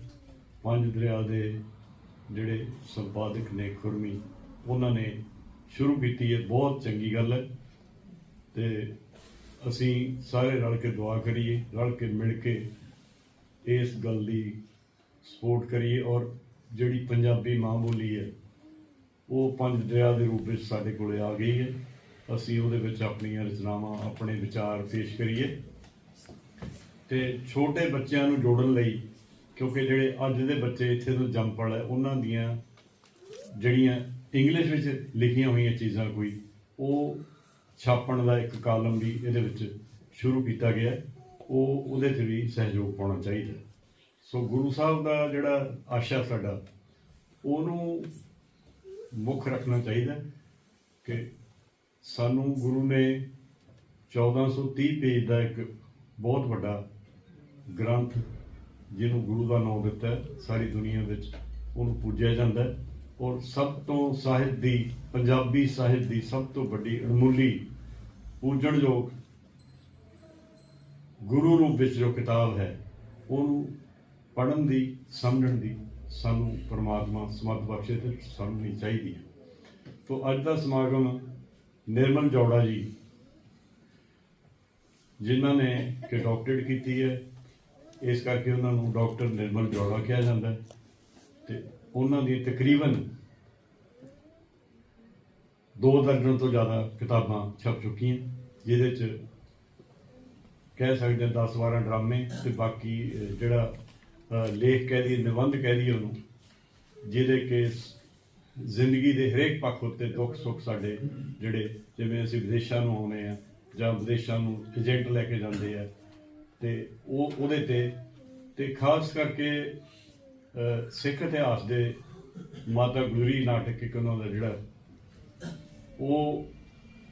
Speaker 4: ਪੰਜ ਦਰਿਆ ਦੇ ਜਿਹੜੇ ਸੰਪਾਦਕ ਨੇ ਖੁਰਮੀ, ਉਹਨਾਂ ਨੇ ਸ਼ੁਰੂ ਕੀਤੀ ਹੈ। ਬਹੁਤ ਚੰਗੀ ਗੱਲ ਹੈ। ਤੇ ਅਸੀਂ ਸਾਰੇ ਰਲ ਕੇ ਦੁਆ ਕਰੀਏ, ਰਲ ਕੇ ਮਿਲ ਕੇ ਇਸ ਗੱਲ ਦੀ ਸਪੋਰਟ ਕਰੀਏ ਔਰ ਜਿਹੜੀ ਪੰਜਾਬੀ ਮਾਂ ਬੋਲੀ ਹੈ, ਉਹ ਪੰਜ ਦਰਿਆ ਦੇ ਰੂਪ ਵਿੱਚ ਸਾਡੇ ਕੋਲੇ ਆ ਗਈ ਹੈ। ਅਸੀਂ ਉਹਦੇ ਵਿੱਚ ਆਪਣੀਆਂ ਰਚਨਾਵਾਂ, ਆਪਣੇ ਵਿਚਾਰ ਪੇਸ਼ ਕਰੀਏ। ਤੇ ਛੋਟੇ ਬੱਚਿਆਂ ਨੂੰ ਜੋੜਨ ਲਈ, ਕਿਉਂਕਿ ਜਿਹੜੇ ਅੱਜ ਦੇ ਬੱਚੇ ਇੱਥੇ ਤੋਂ ਜੰਮ ਪੜ ਹੈ, ਉਹਨਾਂ ਦੀਆਂ ਜਿਹੜੀਆਂ ਇੰਗਲਿਸ਼ ਵਿੱਚ ਲਿਖੀਆਂ ਹੋਈਆਂ ਚੀਜ਼ਾਂ ਕੋਈ, ਉਹ ਛਾਪਣ ਦਾ ਇੱਕ ਕਾਲਮ ਵੀ ਇਹਦੇ ਵਿੱਚ ਸ਼ੁਰੂ ਕੀਤਾ ਗਿਆ। ਉਹ ਉਹਦੇ ਤੇ ਵੀ ਸਹਿਯੋਗ ਪਾਉਣਾ ਚਾਹੀਦਾ। ਸੋ ਗੁਰੂ ਸਾਹਿਬ ਦਾ ਜਿਹੜਾ ਆਸ਼ਾ ਸਾਡਾ, ਉਹਨੂੰ ਮੁੱਖ ਰੱਖਣਾ ਚਾਹੀਦਾ ਕਿ ਸਾਨੂੰ ਗੁਰੂ ਨੇ 1430 ਪੇਜ ਦਾ ਇੱਕ ਬਹੁਤ ਵੱਡਾ ਗ੍ਰੰਥ, ਜਿਹਨੂੰ ਗੁਰੂ ਦਾ ਨਾਮ ਦਿੱਤਾ ਸਾਰੀ ਦੁਨੀਆ ਵਿੱਚ ਉਹਨੂੰ ਪੂਜਿਆ ਜਾਂਦਾ ਹੈ। ਔਰ ਸਭ ਤੋਂ ਸਾਹਿਤ ਦੀ, ਪੰਜਾਬੀ ਸਾਹਿਤ ਦੀ ਸਭ ਤੋਂ ਵੱਡੀ ਅਣਮੁੱਲੀ ਪੂਜਣਯੋਗ ਗੁਰੂ ਰੂਪ ਵਿੱਚ ਜੋ ਕਿਤਾਬ ਹੈ, ਉਹਨੂੰ ਪੜ੍ਹਨ ਦੀ, ਸਮਝਣ ਦੀ ਸਾਨੂੰ ਪਰਮਾਤਮਾ ਸਮਰਥ ਬਖਸ਼ੇ ਤੇ ਸਮਝਣੀ ਚਾਹੀਦੀ ਹੈ। ਤੋਂ ਅੱਜ ਦਾ ਸਮਾਗਮ ਨਿਰਮਲ ਜੋੜਾ ਜੀ, ਜਿਨ੍ਹਾਂ ਨੇ ਕਿ ਡਾਕਟਰੇਟ ਕੀਤੀ ਹੈ, ਇਸ ਕਰਕੇ ਉਹਨਾਂ ਨੂੰ ਡਾਕਟਰ ਨਿਰਮਲ ਜੋੜਾ ਕਿਹਾ ਜਾਂਦਾ ਹੈ। ਤੇ ਉਹਨਾਂ ਦੀ ਤਕਰੀਬਨ ਦੋ ਦਰਜਨ ਤੋਂ ਜ਼ਿਆਦਾ ਕਿਤਾਬਾਂ ਛਪ ਚੁੱਕੀਆਂ, ਜਿਹਦੇ ਚ ਕਹਿ ਸਕਦੇ ਹਾਂ 10 12 ਡਰਾਮੇ ਤੇ ਬਾਕੀ ਜਿਹੜਾ ਲੇਖ ਕਹਿ ਦੀ ਨਿਬੰਧ ਕਹਿ ਦੀ ਉਹਨੂੰ, ਜਿਹਦੇ ਕਿ ਜ਼ਿੰਦਗੀ ਦੇ ਹਰੇਕ ਪੱਖ ਉੱਤੇ ਦੁੱਖ ਸੁੱਖ ਸਾਡੇ ਜਿਹੜੇ, ਜਿਵੇਂ ਅਸੀਂ ਵਿਦੇਸ਼ਾਂ ਨੂੰ ਆਉਨੇ ਆ ਜਾਂ ਵਿਦੇਸ਼ਾਂ ਨੂੰ ਏਜੰਟ ਲੈ ਕੇ ਜਾਂਦੇ ਆ, ਤੇ ਉਹ ਉਹਦੇ ਤੇ ਤੇ ਖਾਸ ਕਰਕੇ ਸਿੱਖ ਇਤਿਹਾਸ ਦੇ ਮਾਤਾ ਗੁਜਰੀ ਨਾਟਕ ਇੱਕ ਉਹਨਾਂ ਦਾ ਜਿਹੜਾ, ਉਹ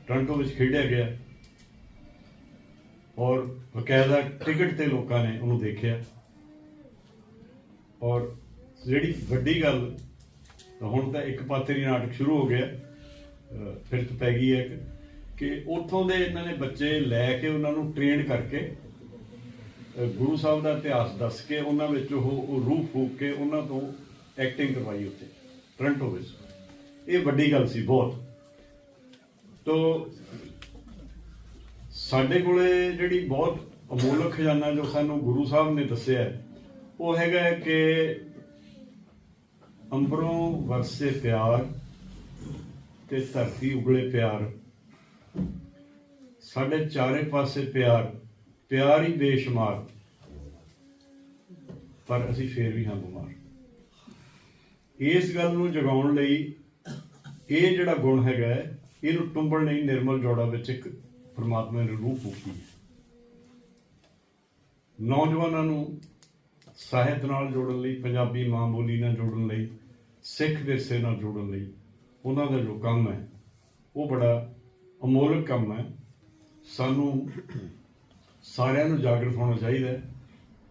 Speaker 4: ਟੋਰਾਂਟੋ ਵਿੱਚ ਖੇਡਿਆ ਗਿਆ ਔਰ ਬਕਾਇਦਾ ਟਿਕਟ ਤੇ ਲੋਕਾਂ ਨੇ ਉਹਨੂੰ ਦੇਖਿਆ ਔਰ ਜਿਹੜੀ ਵੱਡੀ ਗੱਲ ਤਾਂ ਹੁਣ ਤਾਂ ਇੱਕ ਪਾਤਰੀ ਨਾਟਕ ਸ਼ੁਰੂ ਹੋ ਗਿਆ, ਅਹ, ਫਿਰ ਤਾਂ ਪੈ ਗਈ ਹੈ ਕਿ- ਕਿ ਉੱਥੋਂ ਦੇ ਇਹਨਾਂ ਨੇ ਬੱਚੇ ਲੈ ਕੇ ਉਹਨਾਂ ਨੂੰ ਟ੍ਰੇਨ ਕਰਕੇ ਗੁਰੂ ਸਾਹਿਬ ਦਾ ਇਤਿਹਾਸ ਦੱਸ ਕੇ ਉਹਨਾਂ ਵਿੱਚ ਉਹ ਉਹ ਰੂਹ ਫੂਕ ਕੇ ਉਹਨਾਂ ਤੋਂ ਐਕਟਿੰਗ ਕਰਵਾਈ ਉੱਥੇ ਟੋਰਾਂਟੋ ਵਿੱਚ ਇਹ ਵੱਡੀ ਗੱਲ ਸੀ ਬਹੁਤ। ਤੋ ਸਾਡੇ ਕੋਲੇ ਜਿਹੜੀ ਬਹੁਤ ਅਮੋਲਕ ਖਜ਼ਾਨਾ ਜੋ ਸਾਨੂੰ ਗੁਰੂ ਸਾਹਿਬ ਨੇ ਦੱਸਿਆ ਉਹ ਹੈਗਾ ਕਿ ਅੰਬਰੋਂ ਵਰਸੇ ਪਿਆਰ ਤੇ ਧਰਤੀ ਉਗਲੇ ਪਿਆਰ। ਸਾਡੇ ਚਾਰੇ ਪਾਸੇ ਪਿਆਰ ਪਿਆਰ ਹੀ ਬੇਸ਼ੁਮਾਰ। ਪਰ ਅਸੀਂ ਫੇਰ ਵੀ ਹਾਂ ਬਿਮਾਰ। ਇਸ ਗੱਲ ਨੂੰ ਜਗਾਉਣ ਲਈ ਇਹ ਜਿਹੜਾ ਗੁਣ ਹੈਗਾ ਹੈ, ਇਹਨੂੰ ਟੁੰਬਣ ਲਈ ਨਿਰਮਲ ਜੋੜਾ ਵਿੱਚ ਇੱਕ ਪਰਮਾਤਮਾ ਨੇ ਰੂਹ ਫੂਕੀ ਹੈ। ਨੌਜਵਾਨਾਂ ਨੂੰ ਸਾਹਿਤ ਨਾਲ ਜੋੜਨ ਲਈ, ਪੰਜਾਬੀ ਮਾਂ ਬੋਲੀ ਨਾਲ ਜੋੜਨ ਲਈ, ਸਿੱਖ ਵਿਰਸੇ ਨਾਲ ਜੋੜਨ ਲਈ ਉਹਨਾਂ ਦਾ ਜੋ ਕੰਮ ਹੈ, ਉਹ ਬੜਾ ਅਮੋਲਕ ਕੰਮ ਹੈ। ਸਾਨੂੰ ਸਾਰਿਆਂ ਨੂੰ ਜਾਗਰੂਕ ਹੋਣਾ ਚਾਹੀਦਾ ਹੈ।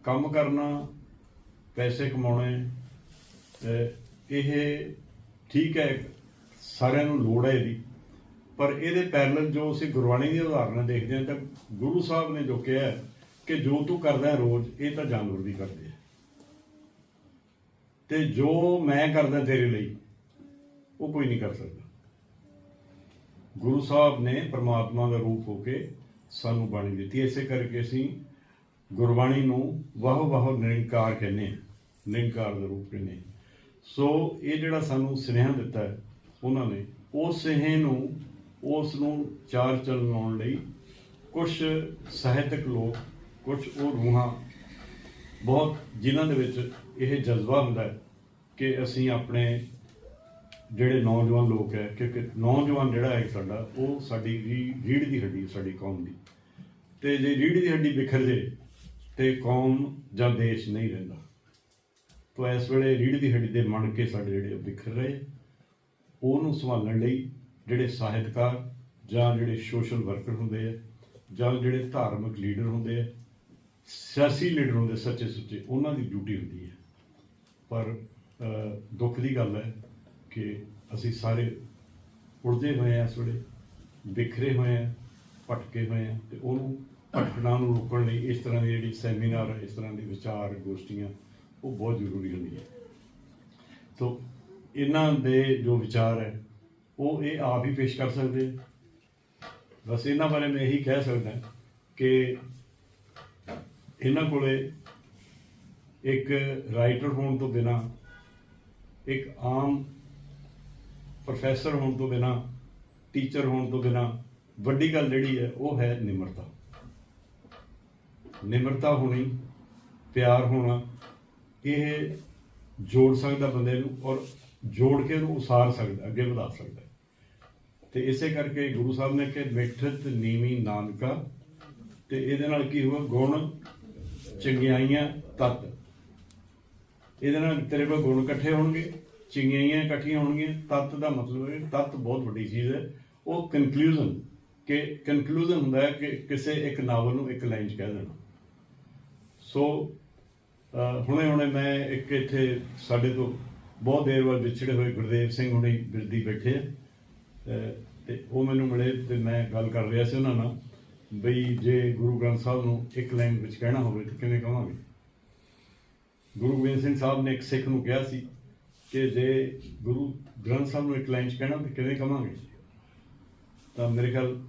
Speaker 4: ਕੰਮ ਕਰਨਾ, ਪੈਸੇ ਕਮਾਉਣੇ ਇਹ ਠੀਕ ਹੈ, ਸਾਰਿਆਂ ਨੂੰ ਲੋੜ ਹੈ ਇਹਦੀ। ਪਰ ਇਹਦੇ ਪੈਰਲਲ ਜੋ ਅਸੀਂ ਗੁਰਬਾਣੀ ਦੀ ਉਦਾਹਰਨਾਂ ਦੇਖਦੇ ਹਾਂ, ਤਾਂ ਗੁਰੂ ਸਾਹਿਬ ਨੇ ਜੋ ਕਿਹਾ ਕਿ ਜੋ ਤੂੰ ਕਰਦਾ ਰੋਜ਼, ਇਹ ਤਾਂ ਜਾਨਵਰ ਵੀ ਕਰਦੇ ਤੇ ਜੋ ਮੈਂ ਕਰਦਾ ਤੇਰੇ ਲਈ, ਉਹ ਕੋਈ ਨਹੀਂ ਕਰ ਸਕਦਾ। ਗੁਰੂ ਸਾਹਿਬ ਨੇ ਪ੍ਰਮਾਤਮਾ ਦਾ ਰੂਪ ਹੋ ਕੇ ਸਾਨੂੰ ਬਾਣੀ ਦਿੱਤੀ। ਇਸੇ ਕਰਕੇ ਅਸੀਂ ਗੁਰਬਾਣੀ ਨੂੰ ਵਾਹ ਵਾਹ ਨਿਰੰਕਾਰ ਕਹਿੰਦੇ ਹਾਂ। ਨਿਰੰਕਾਰ ਦਾ ਰੂਪ ਕਹਿੰਦੇ ਹਾਂ। ਸੋ ਇਹ ਜਿਹੜਾ ਸਾਨੂੰ ਸੁਨੇਹਾ ਦਿੱਤਾ ਹੈ, ਉਹਨਾਂ ਨੇ ਉਸ ਸੁਨੇਹੇ ਨੂੰ, ਉਸ ਨੂੰ ਚਾਰ ਚਲਾਉਣ ਲਈ ਕੁਝ ਸਾਹਿਤਕ ਲੋਕ ਕੁਝ ਉਹ ਰੂਹਾਂ, ਬਹੁਤ ਜਿਨ੍ਹਾਂ ਦੇ ਵਿੱਚ ਇਹ ਜਜ਼ਬਾ ਹੁੰਦਾ ਹੈ ਕਿ ਅਸੀਂ ਆਪਣੇ ਜਿਹੜੇ ਨੌਜਵਾਨ ਲੋਕ ਹੈ ਕਿਉਂਕਿ ਨੌਜਵਾਨ ਜਿਹੜਾ ਹੈ ਸਾਡਾ, ਉਹ ਸਾਡੀ ਰੀ- ਰੀੜ੍ਹ ਦੀ ਹੱਡੀ ਹੈ, ਸਾਡੀ ਕੌਮ ਦੀ। ਤੇ ਜੇ ਰੀੜ੍ਹ ਦੀ ਹੱਡੀ ਬਿਖਰ ਜੇ, ਤੇ ਕੌਮ ਜਾਂ ਦੇਸ਼ ਨਹੀਂ ਰਹਿੰਦਾ। ਤਾਂ ਇਸ ਵੇਲੇ ਰੀੜ੍ਹ ਦੀ ਹੱਡੀ ਦੇ ਮਣ ਕੇ ਸਾਡੇ ਜਿਹੜੇ ਬਿਖਰ ਰਹੇ, ਉਹਨੂੰ ਸੰਭਾਲਣ ਲਈ ਜਿਹੜੇ ਸਾਹਿਤਕਾਰ ਜਾਂ ਜਿਹੜੇ ਸੋਸ਼ਲ ਵਰਕਰ ਹੁੰਦੇ ਆ, ਜਾਂ ਜਿਹੜੇ ਧਾਰਮਿਕ ਲੀਡਰ ਹੁੰਦੇ ਆ, ਸਿਆਸੀ ਲੀਡਰ ਹੁੰਦੇ ਸੱਚੇ ਸੁੱਚੇ, ਉਹਨਾਂ ਦੀ ਡਿਊਟੀ ਹੁੰਦੀ ਹੈ। ਪਰ ਦੁੱਖ ਦੀ ਗੱਲ ਹੈ ਕਿ ਅਸੀਂ ਸਾਰੇ ਉਲਝੇ ਹੋਏ ਆ ਇਸ ਵੇਲੇ, ਬਿਖਰੇ ਹੋਏ ਆ ਭਟਕੇ ਹੋਏ ਆ ਤੇ ਉਹਨੂੰ ਭਟਕਣਾ ਨੂੰ ਰੋਕਣ ਲਈ ਇਸ ਤਰ੍ਹਾਂ ਦੀ ਜਿਹੜੀ ਸੈਮੀਨਾਰ, ਇਸ ਤਰ੍ਹਾਂ ਦੇ ਵਿਚਾਰ ਗੋਸ਼ਟੀਆਂ, ਉਹ ਬਹੁਤ ਜ਼ਰੂਰੀ ਹੁੰਦੀ ਹੈ। ਤੋ ਇਹਨਾਂ ਦੇ ਜੋ ਵਿਚਾਰ ਹੈ, ਉਹ ਇਹ ਆਪ ਹੀ ਪੇਸ਼ ਕਰ ਸਕਦੇ ਬਸ ਇਹਨਾਂ ਬਾਰੇ ਮੈਂ ਇਹੀ ਕਹਿ ਸਕਦਾ ਕਿ ਇਹਨਾਂ ਕੋਲੇ ਇੱਕ ਰਾਈਟਰ ਹੋਣ ਤੋਂ ਬਿਨਾ, ਇੱਕ ਆਮ ਪ੍ਰੋਫੈਸਰ ਹੋਣ ਤੋਂ ਬਿਨਾ, ਟੀਚਰ ਹੋਣ ਤੋਂ ਬਿਨਾ, ਵੱਡੀ ਗੱਲ ਜਿਹੜੀ ਹੈ, ਉਹ ਹੈ ਨਿਮਰਤਾ। ਨਿਮਰਤਾ ਹੋਣੀ, ਪਿਆਰ ਹੋਣਾ, ਇਹ ਜੋੜ ਸਕਦਾ ਬੰਦੇ ਨੂੰ ਔਰ ਜੋੜ ਕੇ ਉਹਨੂੰ ਉਸਾਰ ਸਕਦਾ, ਅੱਗੇ ਵਧਾ ਸਕਦਾ। ਤੇ ਇਸੇ ਕਰਕੇ ਗੁਰੂ ਸਾਹਿਬ ਨੇ ਕਿ ਮਿੱਠਤ ਨੀਵੀਂ ਨਾਨਕਾ, ਤੇ ਇਹਦੇ ਨਾਲ ਕੀ ਹੋਇਆ? ਗੁਣ ਚੰਗਿਆਈਆਂ ਤਤ। ਇਹਦੇ ਨਾਲ ਤੇਰੇ ਕੋਲ ਗੁਣ ਇਕੱਠੇ ਹੋਣਗੇ ਚੰਗਿਆਈਆਂ ਇਕੱਠੀਆਂ ਹੋਣਗੀਆਂ। ਤਤ ਦਾ ਮਤਲਬ ਹੈ ਤਤ ਬਹੁਤ ਵੱਡੀ ਚੀਜ਼ ਹੈ। ਉਹ ਕਨਕਲੂਜਨ ਕਿ ਕਨਕਲੂਜਨ ਹੁੰਦਾ ਹੈ ਕਿ ਕਿਸੇ ਇੱਕ ਨਾਵਲ ਨੂੰ ਇੱਕ ਲਾਈਨ 'ਚ ਕਹਿ ਦੇਣਾ। ਸੋ ਹੁਣੇ ਹੁਣੇ ਮੈਂ ਇੱਕ ਇੱਥੇ ਸਾਡੇ ਤੋਂ ਬਹੁਤ ਦੇਰ ਬਾਅਦ ਵਿਛੜੇ ਹੋਏ ਗੁਰਦੇਵ ਸਿੰਘ ਹੁਣੇ ਬਿਰਦੀ ਬੈਠੇ ਆ। ਅਹ ਤੇ ਉਹ ਮੈਨੂੰ ਮਿਲੇ ਤੇ ਮੈਂ ਗੱਲ ਕਰ ਰਿਹਾ ਸੀ ਉਹਨਾਂ ਨਾਲ, ਬਈ ਜੇ ਗੁਰੂ ਗ੍ਰੰਥ ਸਾਹਿਬ ਨੂੰ ਇੱਕ ਲਾਈਨ ਵਿੱਚ ਕਹਿਣਾ ਹੋਵੇ ਤਾਂ ਕਿਵੇਂ ਕਹਾਂਗੇ ਗੁਰੂ ਗੋਬਿੰਦ ਸਿੰਘ ਸਾਹਿਬ ਨੇ ਇੱਕ ਸਿੱਖ ਨੂੰ ਕਿਹਾ ਸੀ ਕਿ ਜੇ ਗੁਰੂ ਗ੍ਰੰਥ ਸਾਹਿਬ ਨੂੰ ਇੱਕ ਲਾਈਨ 'ਚ ਕਹਿਣਾ ਤਾਂ ਕਿਵੇਂ ਕਹਾਂਗੇ ਤਾਂ ਮੇਰੇ ਖਿਆਲ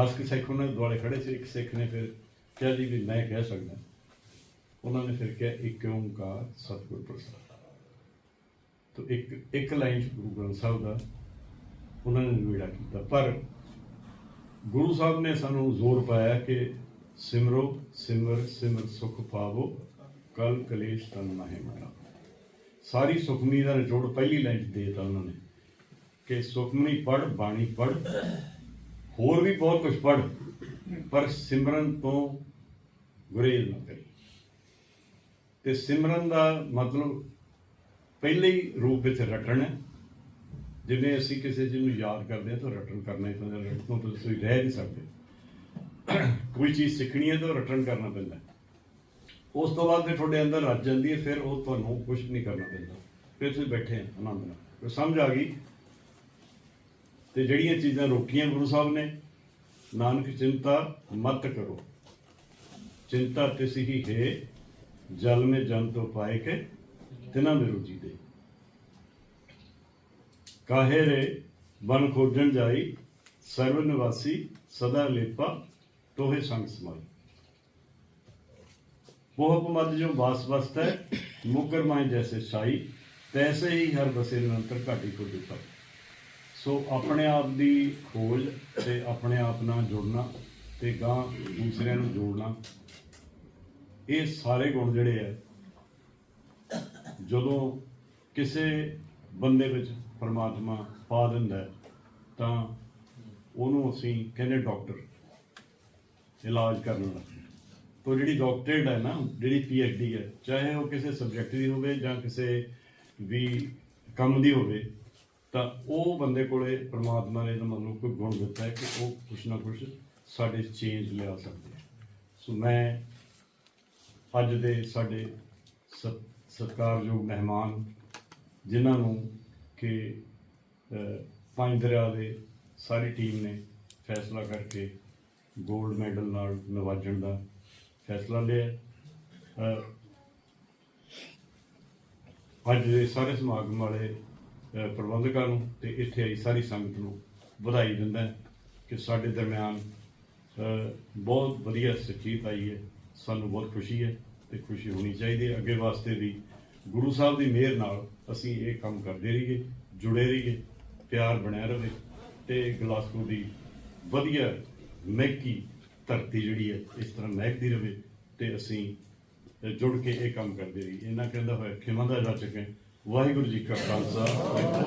Speaker 4: 10 ਕਿ ਸਿੱਖ ਉਹਨਾਂ ਦੇ ਦੁਆਲੇ ਖੜੇ ਸੀ, ਇੱਕ ਸਿੱਖ ਨੇ ਫਿਰ ਕਿਹਾ ਜੀ ਵੀ ਮੈਂ ਕਹਿ ਸਕਦਾ। ਉਹਨਾਂ ਨੇ ਫਿਰ ਕਿਹਾ, ਇੱਕ ਓੰਕਾਰ ਸਤਿਗੁਰ ਪ੍ਰਸਾਦ। ਤੋ ਇੱਕ ਇੱਕ ਲਾਈਨ 'ਚ ਗੁਰੂ ਗ੍ਰੰਥ ਸਾਹਿਬ ਦਾ ਉਹਨਾਂ ਨੇ ਨਿਵੇੜਾ ਕੀਤਾ। ਪਰ ਗੁਰੂ ਸਾਹਿਬ ਨੇ ਸਾਨੂੰ ਜ਼ੋਰ ਪਾਇਆ ਕਿ ਸਿਮਰੋ, ਸਿਮਰ ਸਿਮਰ ਸੁਖ ਪਾਵੋ। ਕਲ ਕਲੇਸ਼ ਤਨ ਨਾਹਿ ਮਰਾ ਸਾਰੀ ਸੁਖਮਨੀ ਦਾ ਨਿਚੋੜ ਪਹਿਲੀ ਲਾਈਨ 'ਚ ਦੇ ਦਿੱਤਾ ਉਹਨਾਂ ਨੇ ਕਿ ਸੁਖਮਨੀ ਪੜ ਬਾਣੀ ਪੜ ਹੋਰ ਵੀ ਬਹੁਤ ਕੁਝ ਪੜ ਪਰ ਸਿਮਰਨ ਤੋਂ ਗੁਰੇਜ਼ ਨਾ ਕਰੀ। ਤੇ ਸਿਮਰਨ ਦਾ ਮਤਲਬ ਪਹਿਲੇ ਹੀ ਰੂਪ ਵਿੱਚ ਰਟਣ ਹੈ। ਜਿਵੇਂ ਅਸੀਂ ਕਿਸੇ ਚੀਜ਼ ਨੂੰ ਯਾਦ ਕਰਦੇ ਹਾਂ ਤਾਂ ਰਟਣ ਕਰਨਾ ਹੀ ਪੈਂਦਾ, ਰਟਣ ਤੋਂ ਤੁਸੀਂ ਰਹਿ ਨਹੀਂ ਸਕਦੇ। ਕੋਈ ਚੀਜ਼ ਸਿੱਖਣੀ ਹੈ ਤਾਂ ਰਟਣ ਕਰਨਾ ਪੈਂਦਾ। ਉਸ ਤੋਂ ਬਾਅਦ ਫਿਰ ਤੁਹਾਡੇ ਅੰਦਰ ਰੱਜ ਜਾਂਦੀ ਹੈ, ਫਿਰ ਉਹ ਤੁਹਾਨੂੰ ਕੁਝ ਨਹੀਂ ਕਰਨਾ ਪੈਂਦਾ। ਫਿਰ ਤੁਸੀਂ ਬੈਠੇ ਆਨੰਦ ਨਾਲ। ਫਿਰ ਸਮਝ ਆ ਗਈ? ਤੇ ਜਿਹੜੀਆਂ ਚੀਜ਼ਾਂ ਰੋਕੀਆਂ ਗੁਰੂ ਸਾਹਿਬ ਨੇ, ਨਾਨਕ ਚਿੰਤਾ ਮਤ ਕਰੋ। ਚਿੰਤਾ ਤਿਸ ਹੀ ਹੈ, ਜਲ ਮੇ ਜਨ ਤੋਂ ਪਾਏ ਕੇ ਤਿਨਾ ਮੇ ਰੁਚੀ ਦੇ। ਕਾਹੇ ਰੇ ਬਨ ਖੋਜਣ ਜਾਈ, ਸਰਵ ਨਿਵਾਸੀ ਸਦਾ ਲੇਪਾ ਤੋਹੇ ਸੰਗ ਸਮਾਈ। मोह मद जो वास वस्त है मुकर माए जैसे शाही तैसे ही हर बसे ਨਿਰੰਤਰ ਘਾਟੀ ਕੋ ਦਿੱਤਾ ਸੋ ਆਪਣੇ ਆਪ ਦੀ ਖੋਜ ਤੇ ਆਪਣੇ ਆਪ ਨਾਲ ਜੁੜਨਾ ਤੇ ਗਾਂ ਦੂਸਰਿਆਂ ਨੂੰ ਜੋੜਨਾ ਇਹ ਸਾਰੇ ਗੁਣ ਜਿਹੜੇ ਆ ਜਦੋਂ ਕਿਸੇ ਬੰਦੇ ਵਿੱਚ ਪਰਮਾਤਮਾ ਪਾ ਦਿੰਦਾ ਹੈ, ਤਾਂ ਉਹਨੂੰ ਅਸੀਂ ਕਹਿੰਦੇ ਡਾਕਟਰ ਇਲਾਜ ਕਰਨ ਵਾਲਾ ਤੋ ਜਿਹੜੀ ਡਾਕਟਰੇਟ ਹੈ ਨਾ, ਜਿਹੜੀ ਪੀ ਐੱਚ ਡੀ ਹੈ, ਚਾਹੇ ਉਹ ਕਿਸੇ ਸਬਜੈਕਟ ਦੀ ਹੋਵੇ ਜਾਂ ਕਿਸੇ ਵੀ ਕੰਮ ਦੀ ਹੋਵੇ, ਤਾਂ ਉਹ ਬੰਦੇ ਕੋਲੇ ਪ੍ਰਮਾਤਮਾ ਨੇ ਤਾਂ ਮਤਲਬ ਕੋਈ ਗੁਣ ਦਿੱਤਾ ਹੈ ਕਿ ਉਹ ਕੁਛ ਨਾ ਕੁਛ ਸਾਡੇ ਚੇਂਜ ਲਿਆ ਸਕਦੇ ਸੋ ਮੈਂ ਅੱਜ ਦੇ ਸਾਡੇ ਸਤ- ਸਤਿਕਾਰਯੋਗ ਮਹਿਮਾਨ, ਜਿਨ੍ਹਾਂ ਨੂੰ ਕਿ ਪੰਜ ਦਰਿਆ ਦੇ ਸਾਰੀ ਟੀਮ ਨੇ ਫੈਸਲਾ ਕਰਕੇ 골ਡ ਮੈਡਲ ਨਾਲ ਨਵਾਜਣ ਦਾ ਫੈਸਲਾ ਲਿਆ। ਅੱਜ ਦੇ ਸਾਰੇ ਸਮਾਗਮ ਵਾਲੇ ਪ੍ਰਬੰਧਕਾਂ ਨੂੰ ਤੇ ਇੱਥੇ ਆਈ ਸਾਰੀ ਸੰਗਤ ਨੂੰ ਵਧਾਈ ਦਿੰਦਾ ਕਿ ਸਾਡੇ ਦਰਮਿਆਨ ਬਹੁਤ ਵਧੀਆ ਸਚੀਤ ਆਈ ਹੈ। ਸਾਨੂੰ ਬਹੁਤ ਖੁਸ਼ੀ ਹੈ ਤੇ ਖੁਸ਼ੀ ਹੋਣੀ ਚਾਹੀਦੀ ਹੈ। ਅੱਗੇ ਵਾਸਤੇ ਵੀ ਗੁਰੂ ਸਾਹਿਬ ਦੀ ਮਿਹਰ ਨਾਲ ਅਸੀਂ ਇਹ ਕੰਮ ਕਰਦੇ ਰਹੀਏ, ਜੁੜੇ ਰਹੀਏ, ਪਿਆਰ ਬਣਿਆ ਰਹੇ ਤੇ ਗਲਾਸਕੋ ਦੀ ਵਧੀਆ ਮਹਿਕੀ ਧਰਤੀ ਜਿਹੜੀ ਹੈ, ਇਸ ਤਰ੍ਹਾਂ ਮਹਿਕਦੀ ਰਹੇ ਤੇ ਅਸੀਂ ਜੁੜ ਕੇ ਇਹ ਕੰਮ ਕਰਦੇ ਰਹੀਏ। ਇਹਨਾਂ ਕਹਿੰਦਾ ਹੋਇਆ, ਖਿਮਾ ਦਾ ਜਾ ਚੁੱਕੇ ਵਾਹਿਗੁਰੂ ਜੀ ਕਾ ਖਾਲਸਾ, ਵਾਹਿਗੁਰੂ